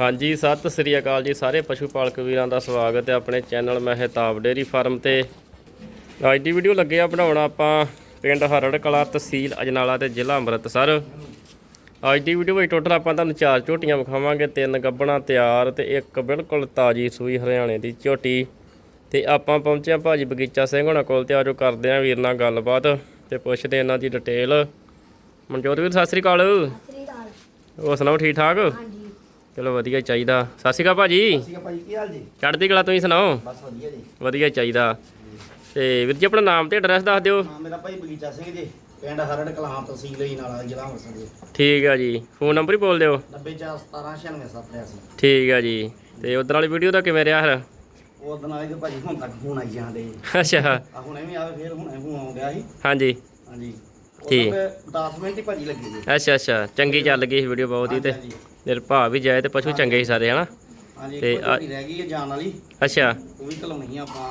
ਹਾਂਜੀ ਸਤਿ ਸ੍ਰੀ ਅਕਾਲ ਜੀ ਸਾਰੇ ਪਸ਼ੂ ਪਾਲਕ ਵੀਰਾਂ ਦਾ ਸਵਾਗਤ ਹੈ ਆਪਣੇ ਚੈਨਲ ਮਹਿਤਾਬ ਡੇਰੀ ਫਾਰਮ ਤੇ। ਅੱਜ ਦੀ ਵੀਡੀਓ ਲੱਗੇ ਆ ਬਣਾਉਣਾ ਆਪਾਂ ਪਿੰਡ ਹਰੜ ਕਲਾ ਤਹਿਸੀਲ ਅਜਨਾਲਾ ਤੇ ਜ਼ਿਲ੍ਹਾ ਅੰਮ੍ਰਿਤਸਰ। ਅੱਜ ਦੀ ਵੀਡੀਓ ਵਿੱਚ ਟੋਟਲ ਆਪਾਂ ਤੁਹਾਨੂੰ ਚਾਰ ਝੋਟੀਆਂ ਵਿਖਾਵਾਂਗੇ ਤਿੰਨ ਗੱਬਣਾ ਤਿਆਰ ਤੇ ਇੱਕ ਬਿਲਕੁਲ ਤਾਜੀ ਸੂਈ ਹਰਿਆਣੇ ਦੀ ਝੋਟੀ। ਤੇ ਆਪਾਂ ਪਹੁੰਚੇ ਆ ਭਾਜੀ ਬਗੀਚਾ ਸਿੰਘ ਹੋਣਾ ਕੋਲ ਤੇ ਆਜੋ ਕਰਦੇ ਆ ਵੀਰ ਨਾਲ ਗੱਲਬਾਤ ਤੇ ਪੁੱਛਦੇ ਇਹਨਾਂ ਦੀ ਡਿਟੇਲ ਮਨਜੋਤ ਵੀਰ ਸਤਿ ਸ੍ਰੀ ਅਕਾਲ। ਸ੍ਰੀ ਅਕਾਲ। ਹੋਰ ਸੁਣਾਓ ਠੀਕ ਠਾਕ? ਹਾਂਜੀ ਚਲੋ ਵਧੀਆ ਹੀ ਚਾਹੀਦਾ। ਸਤਿ ਸ਼੍ਰੀ ਅਕਾਲ ਭਾਜੀ। ਠੀਕ ਹੈ ਭਾਈ ਕੀ ਹਾਲ ਜੀ? ਚੜ੍ਹਦੀ ਕਲਾ ਤੁਸੀਂ ਸੁਣਾਓ? ਬਸ ਵਧੀਆ ਜੀ। ਵਧੀਆ ਹੀ ਚਾਹੀਦਾ। ਤੇ ਵੀਰ ਜੀ ਆਪਣਾ ਨਾਮ ਤੇ ਐਡਰੈਸ ਦੱਸ ਦਿਓ। ਨਾਮ ਮੇਰਾ ਭਾਈ ਬਗੀਚਾ ਸਿੰਘ ਜੀ ਪਿੰਡ ਹਰੜ ਕਲਾਂ ਤਹਿਸੀਲ ਹੀ ਨਾਲ ਜ਼ਿਲ੍ਹਾ ਅੰਮ੍ਰਿਤਸਰ ਜੀ। ਠੀਕ ਆ ਜੀ। ਫੋਨ ਨੰਬਰ ਹੀ ਬੋਲ ਦਿਓ। 90417969783 ਠੀਕ ਆ ਜੀ। ਤੇ ਉਧਰ ਵਾਲੀ ਵੀਡੀਓ ਦਾ ਕਿਵੇਂ ਰਿਹਾ ਫਿਰ? ਉਹ ਦਿਨ ਆਏ ਤੇ ਭਾਜੀ ਹੁਣ ਤੱਕ ਫੋਨ ਆਈ ਜਾਂਦੇ ਅੱਛਾ। ਆ ਹੁਣੇ ਵੀ ਆਵੇ ਫੇਰ ਹੁਣੇ ਫੋਨ ਆਉਂਦਿਆ ਸੀ। ਹਾਂਜੀ। ਹਾਂਜੀ। ਠੀਕ। 10 ਮਿੰਟ ਹੀ ਭਾਜੀ ਲੱਗੇ ਜੀ। ਅੱਛਾ ਅੱਛਾ। ਚੰਗੀ ਚੱਲ ਗਈ ਵੀਡੀਓ ਬਹੁਤ ਹੀ ਤੇ। ਹਾਂਜੀ, ਮੇਰੇ ਭਾ ਵੀ ਜਾਏ ਤੇ ਪਸ਼ੂ ਚੰਗੇ ਹੀ ਸਾਰੇ ਹਨਾ? ਹਾਂਜੀ ਤੇ ਇੱਕ ਆ- ਝੋਟੀ ਰਹਿ ਗਈ ਹੈ ਜਾਣ ਵਾਲੀ। ਅੱਛਾ। ਉਹ ਵੀ ਘਲਾਉਣੀ ਆ ਆਪਾਂ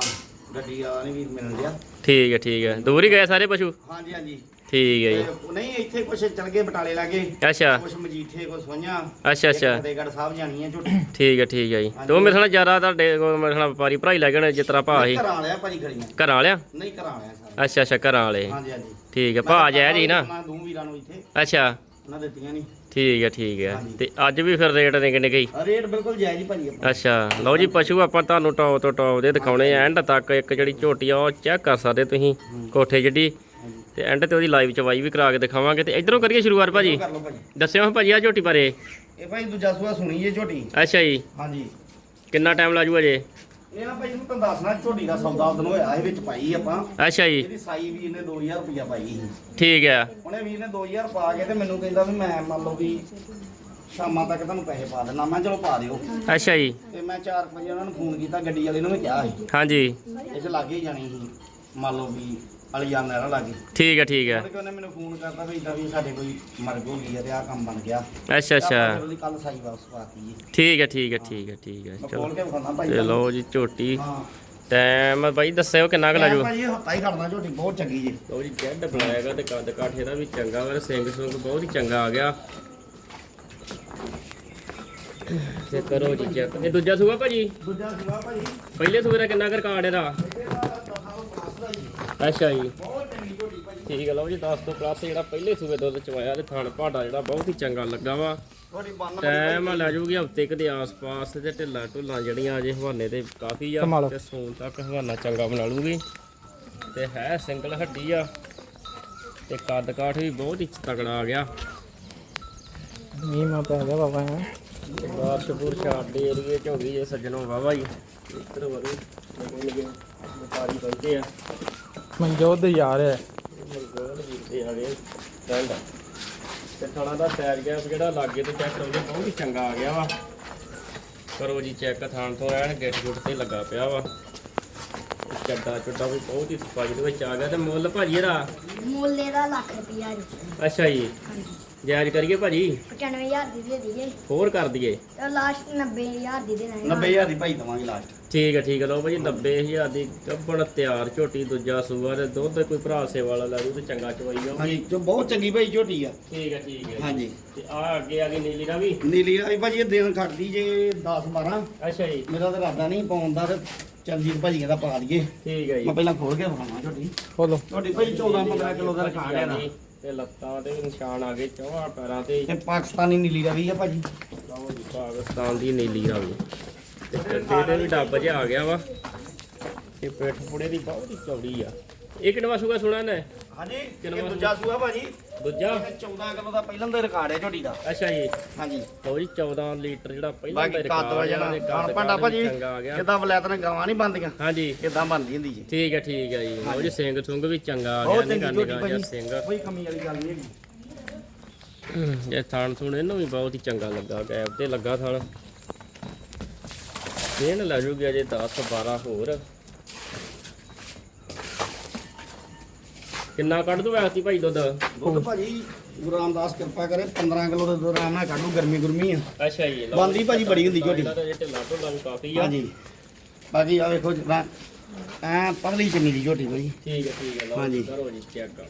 ਗੱਡੀ ਵਾਲਾ ਨਹੀਂ ਵੀ ਮਿਲਣ ਲਿਆ ਠੀਕ ਹੈ ਠੀਕ ਹੈ ਦੂਰ ਹੀ ਗਏ ਸਾਰੇ ਪਸ਼ੂ? ਹਾਂਜੀ ਹਾਂਜੀ। ਠੀਕ ਹੈ ਜੀ। ਤੇ ਨਹੀਂ ਇੱਥੇ ਕੁਛ ਚੱਲ ਗਏ ਬਟਾਲੇ ਲਾਗੇ। ਅੱਛਾ। ਕੁਛ ਮਜੀਠੇ ਕੁਛ ਸੋਈਆਂ ਅੱਛਾ ਅੱਛਾ। ਫਤਿਹਗੜ੍ਹ ਸਾਹਿਬ ਜਾਣੀ ਹੈ ਝੋਟੀ। ਠੀਕ ਹੈ ਠੀਕ ਹੈ ਜੀ। ਤੇ ਉਹ ਮੇਰੇ ਨਾਲ ਜ਼ਿਆਦਾ ਤੁਹਾਡੇ ਕੋਲ ਮੇਰੇ ਨਾਲ ਵਪਾਰੀ ਭਰਾਈ ਲੱਗ ਗਏ ਜਿਸ ਤਰ੍ਹਾਂ ਭਾ ਸੀ। ਘਰਾਂ ਵਾਲਿਆ ਭਾਜੀ ਖੜੀਆਂ ਘਰਾਂ ਵਾਲਿਆ? ਨਹੀਂ ਘਰਾਂ ਵਾਲਿਆ ਸਾਰਾ। ਅੱਛਾ ਅੱਛਾ ਘਰਾਂ ਵਾਲੇ। ਹਾਂਜੀ ਹਾਂਜੀ। ਠੀਕ ਹੈ ਭਾ ਜਾਇ ਜੀ ਨਾ। ਦੋ ਵੀਰਾਂ ਨੂੰ ਇੱਥੇ। ਅੱਛਾ। ਉਹਨਾਂ ਦਿੱਤੀਆਂ ਨਹੀਂ। ਠੀਕ ਹੈ ਠੀਕ ਹੈ ਹਾਂਜੀ। ਤੇ ਅੱਜ ਵੀ ਫਿਰ ਰੇਟ ਨਿਕ ਹੀ ਆ ਰੇਟ ਬਿਲਕੁਲ ਜਾਇਜ਼ ਹੀ ਭਾਜੀ ਆਪਣਾ। ਅੱਛਾ। ਲਓ ਜੀ ਪਸ਼ੂ ਆਪਾਂ ਤੁਹਾਨੂੰ ਟੌਪ ਤੋਂ ਟੌਪ ਦੇ ਦਿਖਾਉਣੇ ਆ। ਐਂਡ ਤੱਕ ਇੱਕ ਜਿਹੜੀ ਝੋਟੀ ਆ ਉਹ ਚੈੱਕ ਕਰ ਸਕਦੇ ਤੁਸੀਂ ਕੋਠੇ ਜਿਹੜੀ। ਹਾਂਜੀ। ਤੇ ਐਂਡ ਤੇ ਉਹਦੀ ਲਾਈਵ ਚਵਾਈ ਵੀ ਕਰਾ ਕੇ ਦਿਖਾਵਾਂਗੇ। ਤੇ ਇਧਰੋਂ ਕਰੀਏ ਸ਼ੁਰੂਆਤ ਭਾਜੀ? ਕਰ ਲਓ ਭਾਜੀ। ਦੱਸਿਓ ਹਾਂ ਭਾਜੀ ਆ ਝੋਟੀ ਬਾਰੇ। ਇਹ ਭਾਈ ਦੂਜਾ ਸੂਆ ਸੁਣੀ ਜੇ ਝੋਟੀ। ਅੱਛਾ ਜੀ। ਹਾਂਜੀ। ਕਿੰਨਾ ਟਾਈਮ ਲਾਜੂ ਅਜੇ? ਇਹ ਨਾ ਭਾਈ ਨੂੰ ਤਾਂ ਦੱਸਣਾ ਝੋਟੀ ਦਾ ਸੌਦਾ ਉਦੋਂ ਹੋਇਆ ਇਹ ਵਿੱਚ ਪਾਈ ਆਪਾਂ। ਅੱਛਾ ਜੀ। ਇਹਦੀ ਸਾਈ ਵੀ ਇਹਨੇ 2000 ਰੁਪਇਆ ਪਾਈ ਸੀ। ਠੀਕ ਹੈ ਉਹਨੇ ਵੀਰ ਨੇ 2000 ਪਾ ਕੇ ਤੇ ਮੈਨੂੰ ਕਹਿੰਦਾ ਵੀ ਮੈਂ ਮੰਨ ਲਓ ਵੀ ਸ਼ਾਮਾਂ ਤੱਕ ਤੁਹਾਨੂੰ ਪੈਸੇ ਪਾ ਦੇਣਾ ਮੈਂ ਚਲੋ ਪਾ ਦਿਓ। ਅੱਛਾ ਜੀ। ਤੇ ਮੈਂ 4 ਵਜੇ ਉਹਨਾਂ ਨੂੰ ਫੋਨ ਕੀਤਾ ਗੱਡੀ ਵਾਲੇ ਨੂੰ ਵੀ ਕਿਹਾ ਸੀ। ਹਾਂਜੀ। ਇਹ ਚ ਲੱਗੇ ਹੀ ਜਾਣੀ ਸੀ। ਮੰਨ ਲਓ ਵੀ ਅਲੀਆਨ ਨਾਲ ਲੱਗੇ ਠੀਕ ਹੈ ਠੀਕ ਹੈ। ਕੇ ਉਹਨੇ ਮੈਨੂੰ ਫੋਨ ਕਰਦਾ ਵੀ ਇਦਾਂ ਵੀ ਸਾਡੇ ਕੋਈ ਮਰਗ ਹੋ ਗਈ ਹੈ ਤੇ ਆਹ ਕੰਮ ਬਣ ਗਿਆ। ਅੱਛਾ ਅੱਛਾ। ਉਹਦੀ ਕੱਲ ਸਾਈ ਵਾਪਸ ਪਾਤੀ ਜੀ। ਠੀਕ ਹੈ ਠੀਕ ਹੈ ਠੀਕ ਹੈ ਠੀਕ ਹੈ। ਚਲੋ। ਖੋਲ ਕੇ ਵਿਖਾਉਣਾ ਭਾਈ ਤੇ ਲਓ ਜੀ ਝੋਟੀ। ਹਾਂ। ਟਾਈਮ ਬਾਈ ਦੱਸਿਓ ਕਿੰਨਾ ਕੁ ਲਾਜੂ ਭਾਈ ਇਹ ਹੱਤਾ ਹੀ ਖੜਨਾ ਝੋਟੀ ਬਹੁਤ ਚੰਗੀ ਜੀ। ਲਓ ਜੀ ਜੈਡ ਬਲੈਕ ਤੇ ਕੱਦ ਕਾਠੇ ਦਾ ਵੀ ਚੰਗਾ ਵਾ ਤੇ ਸਿੰਘ ਸੁੰਗ ਬਹੁਤ ਹੀ ਚੰਗਾ ਆ ਗਿਆ। ਤੇ ਕਰੋ ਜੀ ਚੈੱਕ। ਇਹ ਦੂਜਾ ਸੂਆ ਭਾਜੀ? ਦੂਜਾ ਸੀਗਾ ਭਾਈ। ਪਹਿਲੇ ਸੂਏ ਦਾ ਕਿੰਨਾ ਕਰ ਕਾਰਡ ਇਹਦਾ? ਅੱਛਾ ਜੀ। ਬਹੁਤ ਚੰਗੀ ਝੋਟੀ ਭਾਈ ਠੀਕ ਹੈ ਲਓ ਜੀ 10 ਤੋਂ ਪਲੱਸ ਜਿਹੜਾ ਪਹਿਲੇ ਸੂਏ ਦੁੱਧ ਚਵਾਇਆ ਤੇ ਥਣ ਭਾਟਾ ਜਿਹੜਾ ਬਹੁਤ ਹੀ ਚੰਗਾ ਲੱਗਾ ਵਾ। ਤੁਹਾਡੀ ਬੰਨ ਟਾਈਮ ਲੈ ਜਾਊਗੀ ਹਫ਼ਤੇ ਕੁ ਦੇ ਆਸ-ਪਾਸ ਤੇ ਢਿੱਲਾ ਢੁੱਲਾਂ ਜਿਹੜੀਆਂ ਅਜੇ ਹਵਾਨੇ ਤੇ ਕਾਫੀ ਆ ਤੇ ਸੂਨ ਤੱਕ ਹਵਾਨਾ ਚੰਗਾ ਬਣਾ ਲੂਗੀ। ਤੇ ਹੈ ਸਿੰਗਲ ਹੱਡੀ ਆ ਤੇ ਕੱਦ ਕਾਠ ਵੀ ਬਹੁਤ ਹੀ ਤਕੜਾ ਆ ਗਿਆ। ਮੀਂਹ ਮਾ ਪੈ ਗਿਆ ਬਾਬਾ ਹੈ ਬਾਰਸ਼ਪੁਰ ਛਾੜ ਦੇ ਏਰੀਏ ਚ ਹੋ ਗਈ ਜੇ ਸੱਜਣੋਂ ਵਾਵਾ ਹੀ ਇੱਧਰ ਵਰੂ ਲੱਗੇ ਲੱਗੇ ਵਪਾਰੀ ਬੈਠੇ ਆ। ਮਨਜੋਤ ਦੇ ਯਾਰ ਹੈ। ਤੇ ਥਣਾ ਦਾ ਸਾਈਜ਼ ਗੈਪ ਜਿਹੜਾ ਲਾਗੇ ਤੇ ਚੈੱਕ ਕਰਾਉਂਦੇ ਬਹੁਤ ਹੀ ਚੰਗਾ ਆ ਗਿਆ ਵਾ ਕਰੋ ਜੀ ਚੈੱਕ ਥਾਣ ਤੋਂ ਐਨ ਗਿੱਟ ਗੁੱਟ ਤੇ ਲੱਗਾ ਪਿਆ ਵਾ। ਚੱਡਾ ਚੁੱਡਾ ਵੀ ਬਹੁਤ ਹੀ ਸਫ਼ਾਈ ਦੇ ਵਿੱਚ ਆ ਗਿਆ ਤੇ ਮੁੱਲ ਭਾਜੀ ਇਹਦਾ? ਮੁੱਲੇ ਦਾ ਲੱਖ ਰੁਪਿਆ ਜੀ। ਅੱਛਾ ਜੀ। ਹਾਂਜੀ। ਜਾਇਜ਼ ਕਰੀਏ ਭਾਜੀ। 95000 ਦੀ ਦੇ ਦਈਏ। ਹੋਰ ਕਰ ਦਈਏ। ਤੇ ਲਾਸਟ 90000 ਦੀ ਦੇਣਾ 90000 ਦੀ ਭਾਈ ਦਵਾਂਗੇ ਲਾਸਟ ਠੀਕ ਹੈ ਠੀਕ ਹੈ ਲਓ ਭਾਜੀ 90000 ਦੀ ਗੱਬੜ ਤਿਆਰ ਝੋਟੀ ਦੂਜਾ ਸੂਆ ਤੇ ਦੁੱਧ ਕੋਈ ਭਰਾ ਸੇਵਾ ਵਾਲਾ ਲੈ ਲੂ ਤੇ ਚੰਗਾ ਚਵਾਈ ਜਾਊ ਹਾਂਜੀ ਜੋ ਬਹੁਤ ਚੰਗੀ ਭਾਈ ਝੋਟੀ ਆ। ਠੀਕ ਹੈ ਠੀਕ ਹੈ। ਹਾਂਜੀ। ਤੇ ਆ ਅੱਗੇ ਆ ਗਈ ਨੀਲੀ ਦਾ ਵੀ। ਨੀਲੀ ਰਾਈ ਭਾਜੀ ਇਹ ਦਿਨ ਖੜਦੀ ਜੇ 10 12 ਅੱਛਾ ਜੀ। ਮੇਰਾ ਤਾਂ ਇਰਾਦਾ ਨਹੀਂ ਪਾਉਣ ਦਾ ਤੇ ਚੰਦੀਪ ਭਾਜੀ ਕਹਿੰਦਾ ਪਾ ਦਈਏ ਠੀਕ ਹੈ ਜੀ। ਮੈਂ ਪਹਿਲਾਂ ਖੋਲ ਕੇ ਵਿਖਾਵਾਂ ਝੋਟੀ। ਖੋਲੋ। ਝੋਟੀ ਭਾਈ 14 15 ਕਿਲੋ ਦਾ ਰਖਾ ਲਿਆ ਦਾ ਤੇ ਲੱਤਾਂ ਤੇ ਵੀ ਨਿਸ਼ਾਨ ਆ ਗਏ ਚੌਹਾਂ ਪੈਰਾਂ ਤੇ। ਇਹ ਪਾਕਿਸਤਾਨੀ ਨੀਲੀ ਰਾਵੀ ਆ ਭਾਜੀ। ਲਓ ਜੀ ਪਾਕਿਸਤਾਨ ਦੀ ਨੀਲੀ ਰਾਵੀ ਤੇ ਕੱਟੇ ਤੇ ਵੀ ਡੱਬ ਜਿਹਾ ਆ ਗਿਆ ਵਾ। ਤੇ ਪਿੱਠ ਪੁੜੇ ਦੀ ਬਹੁਤ ਹੀ ਚੌੜੀ ਆ। ਇਹ ਕਿੰਨਵਾ ਸੂਗਾ ਸੁਣਾ ਨੇ ਹਾਂਜੀ ਕਿੰਨਾ ਇਹ ਦੂਜਾ ਸੂਆ ਭਾਜੀ। ਦੂਜਾ? ਇਹ 14 ਕਿਲੋ ਦਾ ਪਹਿਲਾਂ ਦਾ ਰਿਕਾਰਡ ਹੈ ਝੋਟੀ ਦਾ। ਅੱਛਾ ਜੀ। ਹਾਂਜੀ। ਲਓ ਜੀ 14 ਲੀਟਰ ਜਿਹੜਾ ਪਹਿਲਾਂ ਬਾਕੀ ਦਾ ਕੱਦ ਰਿਕਾਰਡ ਵਜਣਾ। ਆ ਖਾਣ ਭਾਂਡਾ ਭਾਜੀ ਗਿਆ। ਕਿਦਾਂ ਵਲੈਤਨ ਗਾਵਾਂ ਨਹੀਂ ਬੰਦੀਆਂ ਹਾਂਜੀ। ਕਿਦਾਂ ਬਣਦੀ ਹੁੰਦੀ ਜੀ। ਠੀਕ ਹੈ ਠੀਕ ਹੈ ਜੀ। ਲਓ ਜੀ ਸਿੰਘ ਸੁੰਗ ਵੀ ਚੰਗਾ ਆ ਗਿਆ ਜਿਹਾ ਭਾਜੀ। ਸਿੰਘ। ਕੋਈ ਕਮੀ ਵਾਲੀ ਗੱਲ ਨਹੀਂ ਹੈਗੀ। ਜੇ ਥਾਣ ਥੁਣ ਇਹਨੂੰ ਵੀ ਬਹੁਤ ਹੀ ਚੰਗਾ ਲੱਗਾ ਗੈਪ ਤੇ ਲੱਗਾ ਥਾਣ ਦੇਣ ਲੈ ਜੂਗੀ ਅਜੇ 10 12 ਹੋਰ। ਕਿੰਨਾ ਕੱਢ ਦੂ ਵੈਸੀ ਭਾਈ ਦੁੱਧ? ਦੁੱਧ ਭਾਜੀ ਗੁਰੂ ਰਾਮਦਾਸ ਕਿਰਪਾ ਕਰੇ 15 ਕਿਲੋ ਦਾ ਦੁੱਧ ਆਰਾਮ ਨਾਲ ਕੱਢੂ ਗਰਮੀ ਗੁਰਮੀ ਆ। ਅੱਛਾ ਜੀ ਬਣਦੀ ਭਾਜੀ ਬੜੀ ਹੁੰਦੀ ਝੋਟੀ। ਇਹਦਾ ਤਾਂ ਇਹ ਢਿੱਲਾ ਢੁੱਲਾ ਵੀ ਕਾਫੀ ਆ। ਹਾਂਜੀ। ਬਾਕੀ ਆ ਵੇਖੋ ਜਿੱਦਾਂ ਐ ਪਤਲੀ ਚੰਨੀ ਦੀ ਝੋਟੀ ਭਾਜੀ। ਠੀਕ ਹੈ ਠੀਕ ਹੈ ਲਓ ਹਾਂਜੀ। ਕਰੋ ਜੀ ਚੈੱਕ